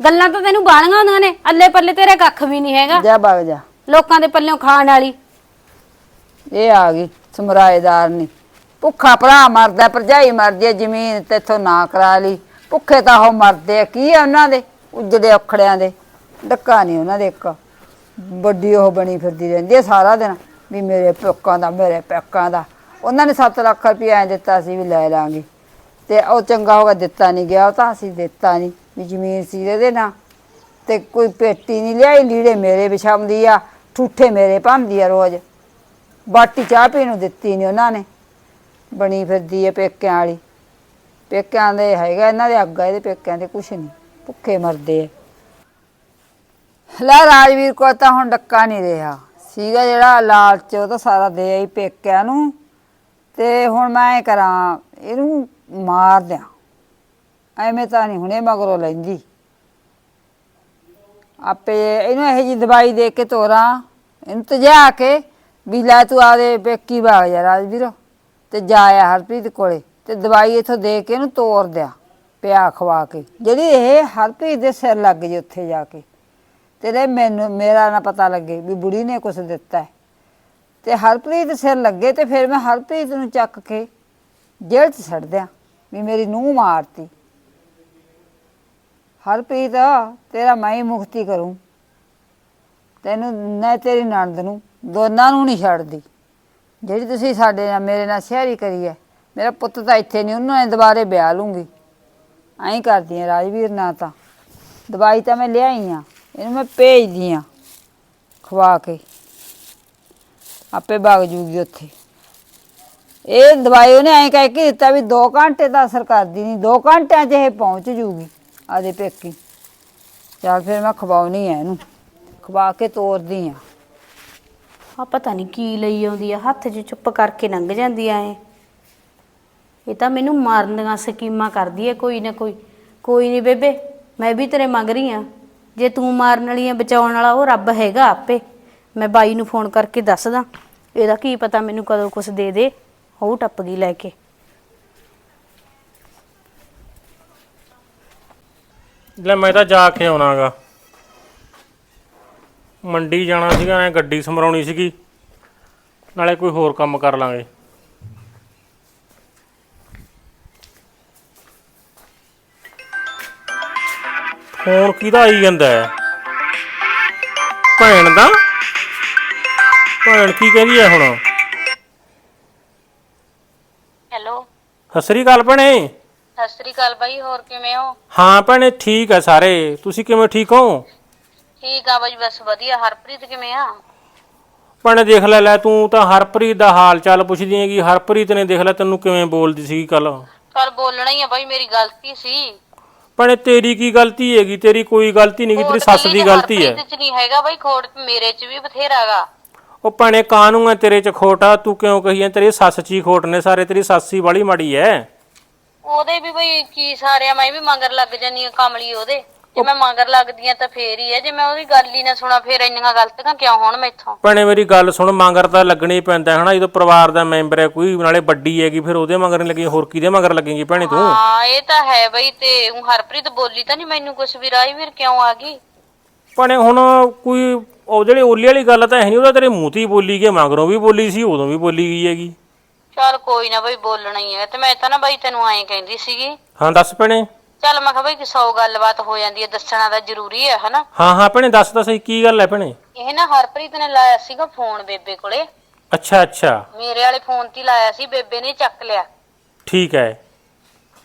ਗੱਲਾਂ ਤਾਂ ਤੈਨੂੰ ਬਾਲੀਆਂ ਹੁੰਦੀਆਂ ਨੇ ਅੱਲੇ ਪੱਲੇ ਤੇਰੇ ਕੱਖ ਵੀ ਨਹੀਂ ਹੈਗਾ। ਜਾ ਵਗ ਜਾ। ਲੋਕਾਂ ਦੇ ਪੱਲਿਓਂ ਖਾਣ ਵਾਲੀ। ਇਹ ਆ ਗਈ ਸਮਰਾਏਦਾਰ ਨਹੀਂ ਭੁੱਖਾ ਭਰਾ ਮਰਦਾ ਭਰਜਾਈ ਮਰਦੀ ਆ, ਜ਼ਮੀਨ ਤੇਥੋਂ ਨਾ ਕਰਾ ਲਈ। ਭੁੱਖੇ ਤਾਂ ਉਹ ਮਰਦੇ ਆ ਕੀ ਆ ਉਹਨਾਂ ਦੇ? ਉਜੜੇ ਔਖੜਿਆਂ ਦੇ। ਡੱਕਾ ਨਹੀਂ ਉਹਨਾਂ ਦੇ ਇੱਕ। ਵੱਡੀ ਉਹ ਬਣੀ ਫਿਰਦੀ ਰਹਿੰਦੀ ਆ ਸਾਰਾ ਦਿਨ ਵੀ ਮੇਰੇ ਪੇਕਾਂ ਦਾ ਮੇਰੇ ਪੇਕਾਂ ਦਾ। ਉਹਨਾਂ ਨੇ 7 ਲੱਖ ਰੁਪਇਆ ਐਂ ਦਿੱਤਾ ਸੀ ਵੀ ਲੈ ਲਾਂਗੇ। ਤੇ ਉਹ ਚੰਗਾ ਹੋਗਾ ਦਿੱਤਾ ਨਹੀਂ ਗਿਆ, ਉਹ ਤਾਂ ਅਸੀਂ ਦਿੱਤਾ ਨਹੀਂ ਵੀ ਜ਼ਮੀਨ ਸੀ ਇਹਦੇ ਨਾਲ ਤੇ ਕੋਈ ਪੇਟੀ ਨਹੀਂ ਲਿਆਈ, ਲੀੜੇ ਮੇਰੇ ਵਿਛਾਉਂਦੀ ਆ, ਠੂਠੇ ਮੇਰੇ ਭੰਦੀ ਆ ਰੋਜ਼। ਬਾਟੀ ਚਾਹ ਪੀਣ ਨੂੰ ਦਿੱਤੀ ਨਹੀਂ ਉਹਨਾਂ ਨੇ। ਬਣੀ ਫਿਰਦੀ ਹੈ ਪੇਕਿਆਂ ਵਾਲੀ। ਪੇਕਿਆਂ ਦੇ ਹੈਗਾ, ਇਹਨਾਂ ਦੇ ਅੱਗਾ ਇਹਦੇ ਪੇਕਿਆਂ ਦੇ ਕੁਛ ਨਹੀਂ। ਭੁੱਖੇ ਮਰਦੇ ਆ। ਲੈ ਰਾਜਵੀਰ ਕੋ ਤਾਂ ਹੁਣ ਡੱਕਾ ਨਹੀਂ ਰਿਹਾ। ਸੀਗਾ ਜਿਹੜਾ ਲਾਲਚ, ਉਹ ਤਾਂ ਸਾਰਾ ਦੇ ਆਈ ਪੇਕਿਆਂ ਨੂੰ। ਤੇ ਹੁਣ ਮੈਂ ਐਂ ਕਰਾਂ, ਇਹਨੂੰ ਮਾਰ ਦਿਆਂ। ਐਵੇਂ ਤਾਂ ਨਹੀਂ ਹੁਣੇ ਮਗਰੋਂ ਲੈਂਦੀ। ਆਪੇ ਇਹਨੂੰ ਇਹੋ ਜੀ ਦਵਾਈ ਦੇ ਕੇ ਤੋਰਾਂ ਇਹਨੂੰ ਤਜਾ ਕੇ ਵੀ ਲੈ ਤੂੰ ਆਦੇ ਪੇਕੀ ਬਾਗ ਜਾ ਰਾਜਵੀਰ, ਤੇ ਜਾਇਆ ਹਰਪ੍ਰੀਤ ਕੋਲੇ। ਤੇ ਦਵਾਈ ਇਥੋਂ ਦੇ ਕੇ ਇਹਨੂੰ ਤੋਰ ਦਿਆ, ਪਿਆ ਖਵਾ ਕੇ। ਜਿਹੜੀ ਇਹ ਹਰਪ੍ਰੀਤ ਦੇ ਸਿਰ ਲੱਗ ਜੇ ਉੱਥੇ ਜਾ ਕੇ। ਤੇਰੇ ਮੈਨੂੰ, ਮੇਰਾ ਨਾ ਪਤਾ ਲੱਗੇ ਵੀ ਬੁੜੀ ਨੇ ਕੁਛ ਦਿੱਤਾ ਹੈ। ਤੇ ਹਰਪ੍ਰੀਤ ਸਿਰ ਲੱਗੇ ਤੇ ਫਿਰ ਮੈਂ ਹਰਪ੍ਰੀਤ ਨੂੰ ਚੱਕ ਕੇ ਜੇਲ੍ਹ 'ਚ ਛੱਡ ਦਿਆਂ ਵੀ ਮੇਰੀ ਨੂੰਹ ਮਾਰਤੀ। ਹਰਪ੍ਰੀਤ, ਤੇਰਾ ਮੈਂ ਹੀ ਮੁਕਤੀ ਕਰੂੰ। ਤੈਨੂੰ ਨਾ ਤੇਰੀ ਨਣਦ ਨੂੰ ਦੋਨਾਂ ਨੂੰ ਨਹੀਂ ਛੱਡਦੀ। ਜਿਹੜੀ ਤੁਸੀਂ ਸਾਡੇ ਨਾਲ, ਮੇਰੇ ਨਾਲ ਸ਼ਹਿਰੀ ਕਰੀ ਹੈ ਮੇਰਾ ਪੁੱਤ ਤਾਂ ਇੱਥੇ ਨਹੀਂ, ਉਹਨੂੰ ਨੇ ਦੁਬਾਰੇ ਵਿਆਹ ਲੂੰਗੀ। ਐਂ ਕਰਦੀ ਆ ਰਾਜਵੀਰ ਨਾਲ ਤਾਂ। ਦਵਾਈ ਤਾਂ ਮੈਂ ਲਿਆਈ ਆ, ਇਹਨੂੰ ਮੈਂ ਭੇਜਦੀ ਆ ਖਵਾ ਕੇ। ਆਪੇ ਭਗ ਜੂਗੀ ਉੱਥੇ। ਇਹ ਦਵਾਈ ਉਹਨੇ ਐਂ ਕਹਿ ਕੇ ਦਿੱਤਾ ਵੀ 2 ਘੰਟੇ ਦਾ ਅਸਰ ਕਰਦੀ ਨਹੀਂ 2 ਘੰਟਿਆਂ 'ਚ ਇਹ ਪਹੁੰਚ ਜੂਗੀ ਆਦੇ ਪੇਕੀ। ਚੱਲ ਫਿਰ ਮੈਂ ਖਵਾਉਣੀ ਆ ਇਹਨੂੰ, ਖਵਾ ਕੇ ਤੋਰਦੀ ਆ। ਆ ਪਤਾ ਨਹੀਂ ਕੀ ਲਈ ਆਉਂਦੀ ਆ, ਹੱਥ 'ਚ ਚੁੱਪ ਕਰਕੇ ਲੰਘ ਜਾਂਦੀ ਆ ਇਹ ਇਹ ਤਾਂ ਮੈਨੂੰ ਮਾਰਨ ਦੀਆਂ ਸਕੀਮਾਂ ਕਰਦੀ ਐ ਕੋਈ ਨਾ ਕੋਈ। ਕੋਈ ਨਹੀਂ ਬੇਬੇ, ਮੈਂ ਵੀ ਤੇਰੇ ਮੰਗ ਰਹੀ ਆ। ਜੇ ਤੂੰ ਮਾਰਨ ਵਾਲੀ ਆ ਬਚਾਉਣ ਵਾਲਾ ਉਹ ਰੱਬ ਹੈਗਾ ਆਪੇ। ਮੈਂ ਬਾਈ ਨੂੰ ਫੋਨ ਕਰਕੇ ਦੱਸਦਾ। ਇਹਦਾ ਕੀ ਪਤਾ ਮੈਨੂੰ ਕਦੋਂ ਕੁਛ ਦੇ ਦੇ। ਉਹ ਟੱਪ ਗਈ ਲੈ ਕੇ। ਲੈ ਮੈਂ ਤਾਂ ਜਾ ਕੇ ਆਉਣਾਗਾ। ਮੰਡੀ ਜਾਣਾ ਸੀਗਾ, ਐ ਗੱਡੀ ਸਮਰਾਉਣੀ ਸੀਗੀ। ਨਾਲੇ ਕੋਈ ਹੋਰ ਕੰਮ ਕਰ ਲਾਂਗੇ। ਫੋਨ ਕਿਹਦਾ ਆਈ ਜਾਂਦਾ ਹੈ? ਭੈਣ ਦਾ? ਭੈਣ ਕੀ ਕਹਿੰਦੀ ਹੈ ਹੁਣ? ਹੈਲੋ। ਸਤਿ ਸ੍ਰੀ ਅਕਾਲ ਭੈਣੇ। ਸਤਿ ਸ੍ਰੀ ਅਕਾਲ ਬਾਈ ਹੋਰ ਕਿਵੇਂ ਹੋ? ਹਾਂ ਭੈਣੇ ਠੀਕ ਹੈ ਸਾਰੇ। ਤੁਸੀਂ ਕਿਵੇਂ ਠੀਕ ਹੋ? ਠੀਕ ਆ ਬਾਈ ਬਸ ਵਧੀਆ। ਹਰਪ੍ਰੀਤ ਕਿਵੇਂ ਆ? ਭੈਣੇ ਦੇਖ ਲੈ ਲੈ ਤੂੰ ਤਾਂ ਹਰਪ੍ਰੀਤ ਦਾ ਹਾਲ ਚਾਲ ਪੁੱਛਦੀ ਹੈਗੀ। ਹਰਪ੍ਰੀਤ ਨੇ ਦੇਖ ਲੈ ਤੈਨੂੰ ਕਿਵੇਂ ਬੋਲਦੀ ਸੀ ਕੱਲ ਕੱਲ ਬੋਲਣਾ ਹੀ ਆ ਬਾਈ ਮੇਰੀ ਗਲਤੀ ਸੀ। ਭੈਣੇ ਤੇਰੀ ਕੀ ਗਲਤੀ ਹੈਗੀ? ਤੇਰੀ ਕੋਈ ਗਲਤੀ ਨਹੀਂ ਤੇਰੀ ਸੱਸ ਦੀ ਗਲਤੀ ਹੈ। ਹਰਪ੍ਰੀਤ ਚ ਨਹੀਂ ਹੈਗਾ ਬਾਈ ਖੋਟ ਮੇਰੇ ਚ ਵੀ ਬਥੇਰਾਗਾ ਉਹ ਭੈਣੇ ਕਾਨੂੰ ਹੈ ਤੇਰੇ ਚ ਖੋਟਾ ਤੂੰ ਕਿਉਂ ਕਹੀ ਹੈ ਤੇਰੀ ਸੱਸ ਚ ਖੋਟ ਨੇ ਸਾਰੇ ਤੇਰੀ ਸੱਸ ਵਾਲੀ ਮਾੜੀ ਹੈ ਉਹਦੇ ਵੀ ਬਈ ਕੀ ਸਾਰਿਆ ਮੈਂ ਵੀ ਮੰਗਰ ਲੱਗ ਜਾਨੀ ਆ ਕਮਲੀ ਉਹਦੇ। ਜੇ ਮੈਂ ਮੰਗਰ ਲੱਗਦੀ ਆ ਤਾਂ ਫੇਰ ਹੀ ਆ ਜੇ ਮੈਂ ਉਹਦੀ ਗੱਲ ਹੀ ਨਾ ਸੁਣਾ ਫੇਰ ਇੰਨੀਆਂ ਗਲਤੀਆਂ ਕਿਉਂ ਹੋਣ ਮੈਥੋਂ? ਭੈਣੇ ਮੇਰੀ ਗੱਲ ਸੁਣ ਮੰਗਰ ਤਾਂ ਲੱਗਣੀ ਪੈਂਦਾ ਹੈ ਹਨਾ? ਜਦੋਂ ਪਰਿਵਾਰ ਦਾ ਮੈਂਬਰ ਹੈ ਕੋਈ ਨਾਲੇ ਵੱਡੀ ਹੈਗੀ ਫਿਰ ਉਹਦੇ ਮਗਰ ਨਹੀਂ ਲੱਗੀ ਹੋਰ ਕਿਹਦੇ ਮਗਰ ਲੱਗੇਗੀ ਭੈਣੇ ਤੂੰ? ਹਾਂ ਇਹ ਤਾਂ ਹੈ ਬਈ ਤੇ ਊਂ ਹਰਪ੍ਰੀਤ ਬੋਲੀ ਤਾਂ ਨਹੀਂ ਮੈਨੂੰ ਕੁਛ ਵੀ ਰਾਈ ਵੀਰ ਕਿਉਂ ਆ ਗਈ? ਭੈਣੇ ਹੁਣ ਕੋਈ ਉਹ ਜਿਹੜੀ ਓਲੀ ਵਾਲੀ ਗੱਲ ਤਾਂ ਹੈ ਨਹੀਂ ਉਹਦਾ ਤੇਰੇ ਮੂੰਹ ਤੇ ਹੀ ਬੋਲੀ ਗਈ ਮਗਰੋਂ ਵੀ ਬੋਲੀ ਸੀ ਉਦੋਂ ਵੀ ਬੋਲੀ ਗਈ ਹੈਗੀ। ਚੱਲ ਕੋਈ ਨਾ ਬਈ ਬੋਲਣਾ ਹੀ ਹੈ ਤੇ ਮੈਂ ਤਾਂ ਨਾ ਬਈ ਤੈਨੂੰ ਐਂ ਕਹਿੰਦੀ ਸੀਗੀ। ਹਾਂ ਦੱਸ ਭੈਣੇ। ਚੱਲ ਮੈਂ ਕਿਹਾ ਬਈ ਕਿ 100 ਗੱਲਬਾਤ ਹੋ ਜਾਂਦੀ ਹੈ ਦੱਸਣਾ ਤਾਂ ਜ਼ਰੂਰੀ ਹੈ ਹਨਾ? ਹਾਂ ਹਾਂ ਭੈਣੇ ਦੱਸ ਤਾਂ ਸਹੀ ਕੀ ਗੱਲ ਹੈ ਭੈਣੇ। ਇਹ ਨਾ ਹਰਪ੍ਰੀਤ ਨੇ ਲਾਇਆ ਸੀਗਾ ਫੋਨ ਬੇਬੇ ਕੋਲੇ। ਅੱਛਾ ਅੱਛਾ। ਮੇਰੇ ਵਾਲੇ ਫੋਨ ਤੇ ਹੀ ਲਾਇਆ ਸੀ ਬੇਬੇ ਨੇ ਚੱਕ ਲਿਆ। ਠੀਕ ਹੈ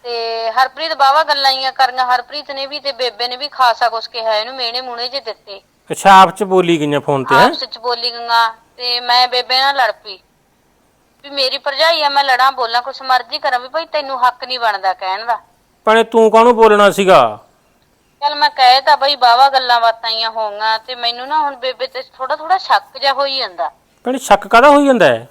ਤੇ ਹਰਪ੍ਰੀਤ ਬਾਵਾ ਗੱਲਾਂ ਹੀ ਕਰੀਆਂ ਹਰਪ੍ਰੀਤ ਨੇ ਵੀ ਤੇ ਬੇਬੇ ਨੇ ਵੀ ਖਾਸਾ ਕੁਛ ਕਿਹਾ ਇਹਨੂੰ ਮੇਣੇ ਮੂਣੇ ਜੇ ਦਿੱਤੇ। ਅੱਛਾ ਆਪ ਚ ਬੋਲੀ ਗਈਆਂ ਫੋਨ ਤੇ ਹੈ? ਆਪਸ ਵਿੱਚ ਬੋਲੀ ਗੰਗਾ ਤੇ ਮੈਂ ਬੇਬੇ ਨਾਲ ਲੜ ਪਈ। ਵੀ ਮੇਰੀ ਭਰਜਾਈ ਆ ਮੈਂ ਲੜਾਂ ਬੋਲਾਂ ਕੁਛ ਮਰਜ਼ੀ ਕਰਾਂ ਵੀ ਭਾਈ ਤੈਨੂੰ ਹੱਕ ਨਹੀਂ ਬਣਦਾ ਕਹਿਣ ਦਾ। ਭੈਣੇ ਤੂੰ ਕਾਹਨੂੰ ਬੋਲਣਾ ਸੀਗਾ? ਚੱਲ ਮੈਂ ਕਹੇ ਤਾਂ ਬਈ ਬਾਵਾ ਗੱਲਾਂ ਬਾਤਾਂ ਹੀ ਹੋਈਆਂ ਤੇ ਮੈਨੂੰ ਨਾ ਹੁਣ ਬੇਬੇ ਤੇ ਥੋੜਾ ਥੋੜਾ ਸ਼ੱਕ ਜਿਹਾ ਹੋਈ ਜਾਂਦਾ। ਭੈਣੇ ਸ਼ੱਕ ਕਾਹਦਾ ਹੋਈ ਜਾਂਦਾ ਹੈ?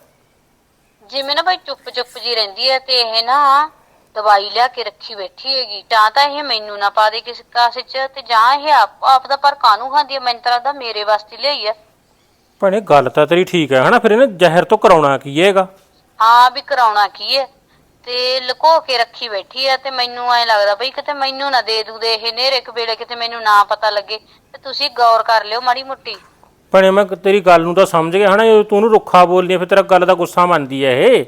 ਜਿਵੇਂ ਨਾ ਭਾਈ ਚੁੱਪ ਚੁੱਪ ਜੀ ਰਹਿੰਦੀ ਹੈ ਤੇ ਇਹ ਨਾ ਦਵਾਈ ਲਿਆ ਕੇ ਰੱਖੀ ਬੈਠੀ ਹੈਗੀ। ਜਾਂ ਤਾਂ ਇਹ ਮੈਨੂੰ ਨਾ ਪਾ ਦੇ ਕਿਸੇ ਕਾਸੇ ਚ ਤੇ ਜਾਂ ਇਹ ਆਪ ਆਪ ਦਾ ਪਰ ਕਾਨੂੰ ਖਾਂਦੀ ਹੈ? ਮੈਨੂੰ ਤਾਂ ਲੱਗਦਾ ਮੇਰੇ ਵਾਸਤੇ ਲਈ ਹੈ। ਭੈਣੇ ਗੱਲ ਤਾਂ ਤੇਰੀ ਠੀਕ ਹੈ ਹਨਾ? ਫਿਰ ਇਹਨੇ ਜ਼ਹਿਰ ਤੋਂ ਕਰਾਉਣਾ ਕੀ ਹੈਗਾ? ਹਾਂ ਵੀ ਕਰਾਉਣਾ ਕੀ ਹੈ? ਤੇ ਲੁਕੋ ਕੇ ਰੱਖੀ ਬੈਠੀ ਹੈ ਤੇ ਮੈਨੂੰ ਐ ਲੱਗਦਾ ਬਈ ਕਿਤੇ ਮੈਨੂੰ ਨਾ ਦੇ ਦੂ ਦੇ ਇਹ ਨੇਰੇ ਵੇਲੇ ਕਿਤੇ ਮੈਨੂੰ ਨਾ ਪਤਾ ਲੱਗੇ। ਤੇ ਤੁਸੀਂ ਗੌਰ ਕਰ ਲਿਓ ਮਾੜੀ ਮੁੱਟੀ। ਭੈਣੇ ਮੈਂ ਤੇਰੀ ਗੱਲ ਨੂੰ ਤਾਂ ਸਮਝ ਗਿਆ ਹਨਾ? ਜਦੋਂ ਤੂੰ ਉਹਨੂੰ ਰੁੱਖਾ ਬੋਲਦੀ ਹੈ ਫਿਰ ਤੇਰਾ ਗੱਲ ਦਾ ਗੁੱਸਾ ਮੰਨਦੀ ਹੈ ਇਹ।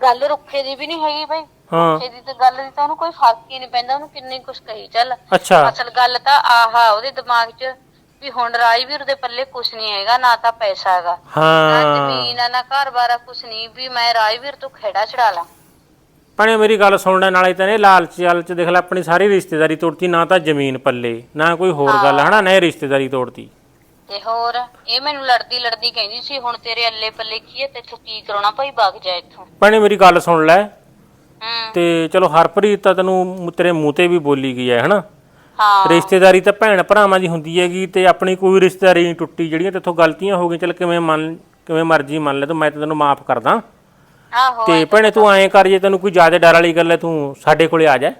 ਗੱਲ ਰੁੱਖੇ ਦੀ ਵੀ ਨਹੀਂ ਹੈਗੀ ਬਈ। ਹਾਂ। ਰੁੱਖੇ ਦੀ ਤੇ ਗੱਲ ਦੀ ਤਾਂ ਉਹਨੂੰ ਕੋਈ ਫ਼ਰਕ ਹੀ ਨਹੀਂ ਪੈਂਦਾ ਉਹਨੂੰ ਕਿੰਨੀ ਕੁਛ ਕਹੀ ਚੱਲ। ਅੱਛਾ। ਅਸਲ ਗੱਲ ਤਾਂ ਆਹਾ ਉਹਦੇ ਦਿਮਾਗ 'ਚ ਵੀ ਹੁਣ ਰਾਜਵੀਰ ਦੇ ਪੱਲੇ ਕੁਛ ਨਹੀਂ ਹੈਗਾ ਨਾ ਤਾਂ ਪੈਸਾ ਹੈਗਾ। ਨਾ ਹਾਂ। ਜ਼ਮੀਨ ਆ ਨਾ ਘਰ-ਬਾਰ ਕੁਛ ਨਹੀਂ ਵੀ ਮੈਂ ਰਾਜਵੀਰ ਤੋਂ ਖੇੜਾ ਛਡਾ ਲਾਂ। ਭੈਣੇ ਮੇਰੀ ਗੱਲ ਸੁਣ ਲੈ ਨਾਲੇ ਤਾਂ ਇਹ ਲਾਲਚ ਚਾਲਚ ਦੇਖ ਲੈ ਆਪਣੀ ਸਾਰੀ ਰਿਸ਼ਤੇਦਾਰੀ ਤੋੜਤੀ ਨਾ ਤਾਂ ਜ਼ਮੀਨ ਪੱਲੇ ਨਾ ਕੋਈ ਹੋਰ ਗੱਲ ਹਨਾ ਨਾ ਇਹ ਰਿਸ਼ਤੇਦਾਰੀ ਤੋੜਤੀ। ਤੇ ਹੋਰ ਇਹ ਮੈਨੂੰ ਲੜਦੀ ਲੜਦੀ ਕਹਿੰਦੀ ਸੀ ਹੁਣ ਤੇਰੇ ਅੱਲੇ ਪੱਲੇ ਕੀ ਹੈ ਤੇਥੋਂ ਕੀ ਕਰਾਉਣਾ ਭਾਈ ਵਗ ਜਾ ਇੱਥੋਂ। ਭੈਣੇ ਮੇਰੀ ਗੱਲ ਸੁਣ ਲੈ ਤੇ ਚਲੋ ਹਰਪ੍ਰੀਤ ਤਾਂ ਤੈਨੂੰ ਤੇਰੇ ਮੂੰਹ ਤੇ ਵੀ ਬੋਲੀ ਗਈ ਹੈ ਹਨਾ? ਹਾਂ। ਰਿਸ਼ਤੇਦਾਰੀ ਤਾਂ ਭੈਣ ਭਰਾਵਾਂ ਦੀ ਹੁੰਦੀ ਹੈਗੀ ਤੇ ਆਪਣੀ ਕੋਈ ਰਿਸ਼ਤੇਦਾਰੀ ਨਹੀਂ ਟੁੱਟੀ ਜਿਹੜੀਆਂ ਤੇਥੋਂ ਗਲਤੀਆਂ ਹੋ ਗਈਆਂ ਚਲ ਕਿਵੇਂ ਮੰਨ ਕਿਵੇਂ ਮਰਜ਼ੀ ਮੰਨ ਲੈ ਤੂੰ ਮੈਂ ਤਾਂ ਤੈਨੂੰ ਮਾਫ ਕਰਦਾ। ਆਹੋ ਤੇ ਭੈਣੇ ਤੂੰ ਐਂ ਕਰ ਜੇ ਤੈਨੂੰ ਕੋਈ ਜ਼ਿਆਦਾ ਡਰ ਵਾਲੀ ਗੱਲ ਹੈ ਤੂੰ ਸਾਡੇ ਕੋਲੇ ਆ ਜਾ।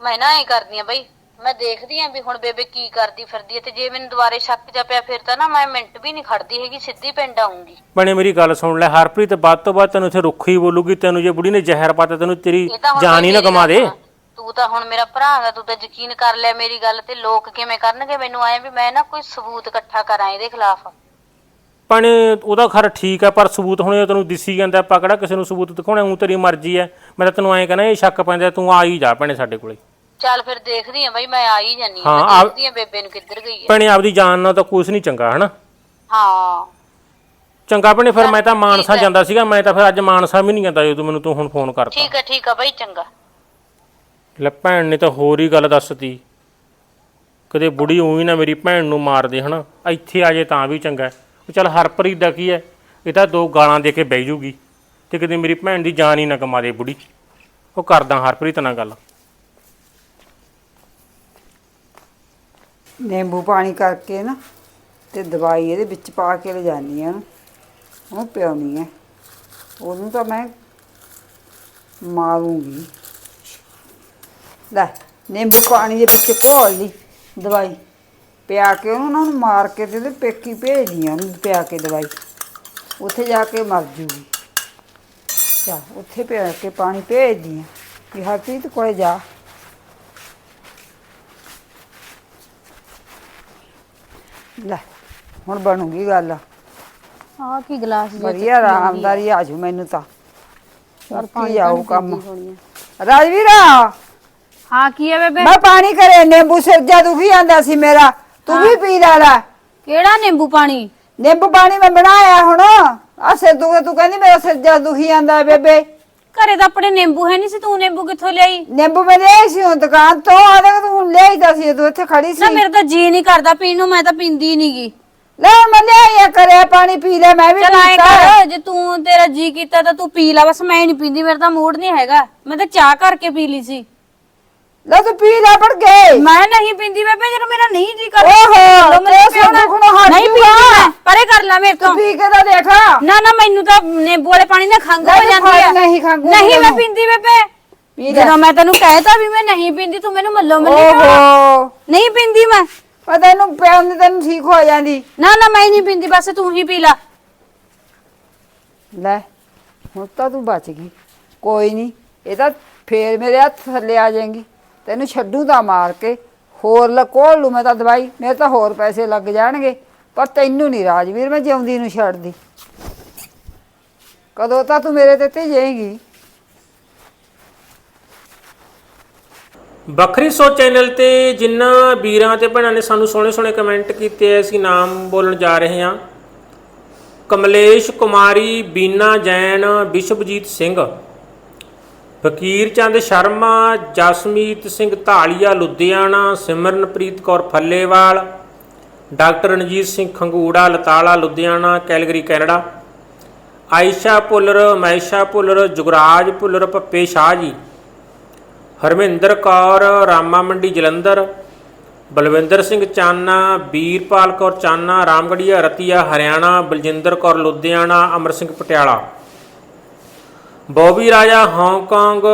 ਮੈਂ ਨਾ ਐ ਕਰਦੀ ਆ ਬਈ ਮੈਂ ਦੇਖਦੀ ਆ ਵੀ ਹੁਣ ਬੇਬੇ ਕੀ ਕਰਦੀ ਫਿਰਦੀ ਹੈ ਤੇ ਜੇ ਮੈਨੂੰ ਦੁਬਾਰੇ ਸ਼ੱਕ ਜਾ ਪਿਆ ਫਿਰ ਤਾਂ ਨਾ ਮੈਂ ਮਿੰਟ ਵੀ ਨਹੀਂ ਖੜਦੀ ਹੈਗੀ ਸਿੱਧੀ ਪਿੰਡ ਆਉਂਗੀ ਭੈਣੇ ਮੇਰੀ ਗੱਲ ਸੁਣ ਲੈ ਹਰਪ੍ਰੀਤ ਵੱਧ ਤੋਂ ਵੱਧ ਤੈਨੂੰ ਇੱਥੇ ਰੁੱਖ ਹੀ ਬੋਲੂਗੀ ਤੈਨੂੰ ਜੇ ਬੁੜੀ ਨੇ ਜ਼ਹਿਰ ਪਾਤਾ ਤੈਨੂੰ ਤੇਰੀ ਇਹ ਤਾਂ ਹੁਣ ਜਾਨ ਹੀ ਨਾ ਮੇਰੀ ਕਮਾ ਦੇ। ਗੱਲ। ਤੂੰ ਤਾਂ ਹੁਣ ਮੇਰਾ ਭਰਾ ਹੈਗਾ ਤੂੰ ਤਾਂ ਯਕੀਨ ਕਰ ਲਿਆ ਮੇਰੀ ਗੱਲ ਤੇ ਲੋਕ ਕਿਵੇਂ ਕਰਨਗੇ ਮੈਨੂੰ ਆਏ ਵੀ ਮੈਂ ਨਾ ਕੋਈ ਸਬੂਤ ਇਕੱਠਾ ਕਰਾਂ ਇਹਦੇ ਖਿਲਾਫ। ਭੈਣੇ ਉਹਦਾ ਖਰ ਠੀਕ ਹੈ ਪਰ ਸਬੂਤ ਹੁਣੇ ਤੈਨੂੰ ਦਿਸੀ ਜਾਂਦਾ ਆਪਾਂ ਕਿਹੜਾ ਕਿਸੇ ਨੂੰ ਸਬੂਤ ਦਿਖਾਉਣਾ ਉਹ ਤੇਰੀ ਮਰਜ਼ੀ ਹੈ ਮੈਂ ਤਾਂ ਤੈਨੂੰ ਐਂ ਕਹਿੰਦਾ ਇਹ ਸ਼ੱਕ ਪੈਂਦਾ ਤੂੰ ਆ ਹੀ ਜਾ ਭੈਣੇ ਸਾਡੇ ਕੋਲੇ। ਚੱਲ ਫਿਰ ਦੇਖਦੀ ਆ ਬਈ ਮੈਂ ਆ ਹੀ ਜਾਨੀ ਹਾਂ, ਆ- ਦੇਖਦੀ ਆ ਬੇਬੇ ਨੂੰ ਕਿੱਧਰ ਗਈ ਹੈ ਭੈਣੇ ਆਪਦੀ ਜਾਨ ਨਾਲ ਤਾਂ ਕੁਝ ਨਹੀਂ ਚੰਗਾ ਹਨਾ? ਹਾਂ। ਚੰਗਾ ਭੈਣੇ ਫਿਰ ਮੈਂ ਤਾਂ ਮਾਨਸਾ ਜਾਂਦਾ ਸੀਗਾ ਮੈਂ ਤਾਂ ਫਿਰ ਅੱਜ ਮਾਨਸਾ ਵੀ ਨਹੀਂ ਜਾਂਦਾ ਜਦੋਂ ਮੈਨੂੰ ਤੂੰ ਹੁਣ ਫੋਨ ਕਰਤਾ। ਠੀਕ ਆ ਠੀਕ ਆ ਬਈ ਚੰਗਾ। ਲੈ ਭੈਣ ਨੇ ਤਾਂ ਹੋਰ ਹੀ ਗੱਲ ਦੱਸਤੀ। ਕਦੇ ਬੁੜੀ ਉਹੀ ਨਾ ਮੇਰੀ ਭੈਣ ਨੂੰ ਮਾਰ ਦੇ ਹਨਾ? ਇੱਥੇ ਆ ਜੇ ਤਾਂ ਵੀ ਚੰਗਾ ਹੈ। ਉਹ ਚੱਲ ਹਰਪ੍ਰੀਤ ਦਾ ਕੀ ਹੈ? ਇਹ ਤਾਂ ਦੋ ਗਾਲਾਂ ਦੇ ਕੇ ਬਹਿ ਜੂਗੀ। ਤੇ ਕਦੇ ਮੇਰੀ ਭੈਣ ਦੀ ਜਾਨ ਹੀ ਨਾ ਕਮਾ ਦੇ ਬੁੜੀ। ਉਹ ਕਰਦਾ ਹਰਪ੍ਰੀਤ ਨਾਲ ਗੱਲ। ਨਿੰਬੂ ਪਾਣੀ ਕਰਕੇ ਨਾ ਤੇ ਦਵਾਈ ਇਹਦੇ ਵਿੱਚ ਪਾ ਕੇ ਲਿਜਾਨੀ ਆ ਉਹ ਪਿਆਉਣੀ ਹੈ ਉਹਨੂੰ ਤਾਂ ਮੈਂ ਮਾਰੂੰਗੀ। ਲੈ, ਨਿੰਬੂ ਪਾਣੀ ਦੇ ਵਿੱਚ ਘੋਲ ਲਈ ਦਵਾਈ। ਪਿਆ ਕੇ ਉਹਨੂੰ ਨਾ ਮਾਰ ਕੇ ਤੇ ਉਹਦੇ ਪੇਕੀ ਭੇਜਦੀ ਆ ਉਹਨੂੰ ਪਿਆ ਕੇ ਦਵਾਈ। ਉੱਥੇ ਜਾ ਕੇ ਮਰ ਜੂਗੀ। ਚਾ ਉੱਥੇ ਪਿਆ ਕੇ ਪਾਣੀ ਭੇਜਦੀ ਆ ਵੀ ਹਰਪ੍ਰੀਤ ਕੋਲੇ ਜਾ। ਲੈ ਹੁਣ ਬਣੂਗੀ ਗੱਲ। ਆਹ ਕੀ ਗਲਾਸ ਜਿਹਾ ਵਧੀਆ ਆਰਾਮਦਾਰੀ ਆਜੂ ਮੈਨੂੰ ਤਾਂ। ਚੱਲ ਕੀ ਜਾਊ ਕੰਮ। ਆ। ਰਾਜਵੀਰਾ! ਹਾਂ ਕੀ ਹੈ ਬੇਬੇ? ਮੈਂ ਪਾਣੀ ਕਰੇ ਨਿੰਬੂ ਸਿਰਜਾ ਦੁਖੀ ਜਾਂਦਾ ਸੀ ਮੇਰਾ। ਤੂੰ ਵੀ ਪੀ ਲੈ ਲੈ। ਕਿਹੜਾ ਨਿੰਬੂ ਪਾਣੀ? ਨਿੰਬੂ ਪਾਣੀ ਮੈਂ ਬਣਾਇਆ ਹੁਣ। ਆ ਸਿਰ ਦੁਖੇ ਤੂੰ ਕਹਿੰਦੀ ਮੇਰਾ ਸਿਰਜਾ ਦੁਖੀ ਜਾਂਦਾ ਬੇਬੇ। ਘਰੇ ਤਾਂ ਆਪਣੇ ਨਿੰਬੂ ਹੈ ਨਹੀਂ ਸੀ ਤੂੰ ਨਿੰਬੂ ਕਿੱਥੋਂ ਲਿਆਈ? ਨਿੰਬੂ ਮੈਂ ਲਿਆਈ ਸੀ ਹੁਣ ਦੁਕਾਨ ਤੋਂ ਆ ਦੇਖ ਤੂੰ ਹੁਣ ਲਿਆਈਦਾ ਸੀ ਤੂੰ ਇੱਥੇ ਖੜੀ ਨਾ ਸੀ। ਮੇਰਾ ਤਾਂ ਜੀ ਨਹੀਂ ਕਰਦਾ ਪੀਣ ਨੂੰ ਮੈਂ ਤਾਂ ਪੀਂਦੀ ਨਹੀਂਗੀ। ਲੈ ਮੈਂ ਲਿਆਇਆ ਕਰਿਆ ਪਾਣੀ ਪੀ ਲੈ ਮੈਂ ਵੀ ਚਲ ਆਏ ਪੀਤਾ ਕਰ ਜੇ ਤੂੰ ਤੇਰਾ ਜੀ ਕੀਤਾ ਤਾਂ ਤੂੰ ਪੀ ਲੈ ਬਸ ਮੈਂ ਨਹੀਂ ਪੀਂਦੀ ਮੇਰਾ ਤਾਂ ਮੂਡ ਨਹੀਂ ਹੈਗਾ। ਮੈਂ ਤਾਂ ਚਾਹ ਕਰਕੇ ਪੀ ਲਈ ਸੀ। ਲੈ ਤੂੰ ਪੀ ਲੈ ਪੜ ਗਏ ਮੈਂ ਨਹੀਂ ਪੀਂਦੀ ਬੇਬੇ ਜਦੋਂ ਮੇਰਾ ਨਹੀਂ ਜੀ ਕਰਦਾ। ਓਹੋ, ਲਓ ਹਟ ਨਹੀਂ ਜੂਗਾ। ਪੀਂਦੀ ਮੈਂ ਪਰੇ ਕਰ ਲੈ ਮੇਰੇ ਤੋਂ। ਤੂੰ ਪੀ ਕੇ ਤਾਂ ਦੇਖ ਨਾ ਨਾ ਮੈਨੂੰ ਤਾਂ ਨਿੰਬੂ ਵਾਲੇ ਪਾਣੀ ਨਾਲ ਖੰਘ ਹੋ ਨਹੀਂ, ਜਾਂਦੀ ਹੈ ਨਹੀਂ ਖੰਘ ਨਹੀਂ ਮੈਂ। ਪੀਂਦੀ ਬੇਬੇ। ਪੀ ਲੈ। ਜਦੋਂ ਮੈਂ ਤੈਨੂੰ ਕਹਿਤਾ ਵੀ ਮੈਂ ਨਹੀਂ ਪੀਂਦੀ ਤੂੰ ਮੈਨੂੰ ਮੱਲੋ ਮੱਲੀ ਕਿਉਂ? ਓਹੋ ਨਹੀਂ ਪੀਂਦੀ ਮੈਂ। ਪਤਾ ਇਹਨੂੰ ਪਿਆਉਣ ਦੀ ਤੈਨੂੰ ਠੀਕ ਹੋ ਜਾਂਦੀ। ਨਾ ਨਾ ਮੈਂ ਨਹੀਂ ਪੀਂਦੀ ਬਸ ਤੂੰ ਹੀ ਪੀ ਲੈ। ਲੈ ਹੁਣ ਤਾਂ ਤੂੰ ਬਚ ਗਈ। ਕੋਈ ਨਹੀਂ ਇਹ ਤਾਂ ਫੇਰ ਮੇਰੇ ਹੱਥ ਥੱਲੇ ਆ ਜਾਏਗੀ। ਤੈਨੂੰ ਛੱਡੂ ਤਾਂ ਮਾਰ ਕੇ। ਹੋਰ ਲਕੋਲ ਲੂ ਮੈਂ ਤਾਂ ਦਵਾਈ, ਮੇਰੇ ਤਾਂ ਹੋਰ ਪੈਸੇ ਲੱਗ ਜਾਣਗੇ। ਪਰ ਤੈਨੂੰ ਨਹੀਂ ਰਾਜਵੀਰ ਮੈਂ ਜਿਉਂਦੀ ਨੂੰ ਛੱਡਦੀ। ਕਦੋਂ ਤਾਂ ਤੂੰ ਮੇਰੇ ਤੇ ਤੇ ਜਾਏਗੀ ਵੱਖਰੀ ਸੋਚ ਚੈਨਲ ਤੇ ਜਿਨ੍ਹਾਂ ਵੀਰਾਂ ਤੇ ਭੈਣਾਂ ਨੇ ਸਾਨੂੰ ਸੋਹਣੇ ਸੋਹਣੇ ਕਮੈਂਟ ਕੀਤੇ ਐ ਅਸੀਂ ਨਾਮ ਬੋਲਣ ਜਾ ਰਹੇ ਹਾਂ। ਕਮਲੇਸ਼ ਕੁਮਾਰੀ, ਬੀਨਾ Jain, Vishwajeet Singh. Fakir Chand Sharma, Jasmeet Singh Dhalia Ludhiana, Simranpreet Kaur Fallewal, doctor Ranjit Singh Khangura, Latala, Ludhiana, Calgary, Canada, Aisha Bhullar Maisha Bhullar, Jugraj Bhullar Pappe Shah ji, Harminder Kaur, Rama Mandi, Jalandhar, Balwinder Singh ਚਾਨਾ ਵੀਰਪਾਲ ਕੌਰ ਚਾਨਾ ਰਾਮਗੜੀਆ ਰਤੀਆ, ਹਰਿਆਣਾ, ਬਲਜਿੰਦਰ ਕੌਰ, ਲੁਧਿਆਣਾ, ਅਮਰ ਸਿੰਘ ਪਟਿਆਲਾ। ਬੋਬੀ ਰਾਜਾ Hong Kong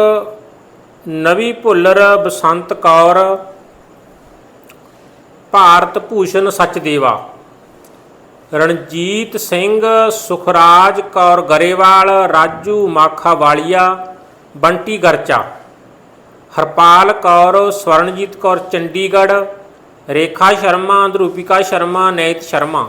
ਨਵੀ ਭੁੱਲਰ ਬਸੰਤ ਕੌਰ, ਭਾਰਤ ਭੂਸ਼ਣ ਸੱਚਦੇਵਾ, ਰਣਜੀਤ ਸਿੰਘ, ਸੁਖਰਾਜ ਕੌਰ ਗਰੇਵਾਲ, ਰਾਜੂ ਮਾਖਾ ਵਾਲੀਆ ਬੰਟੀ ਗਰਚਾ, ਹਰਪਾਲ ਕੌਰ, ਸਵਰਨਜੀਤ ਕੌਰ ਚੰਡੀਗੜ੍ਹ, ਰੇਖਾ ਸ਼ਰਮਾ, ਅੰਦਰੂਪਿਕਾ ਸ਼ਰਮਾ, ਨੈਤ ਸ਼ਰਮਾ।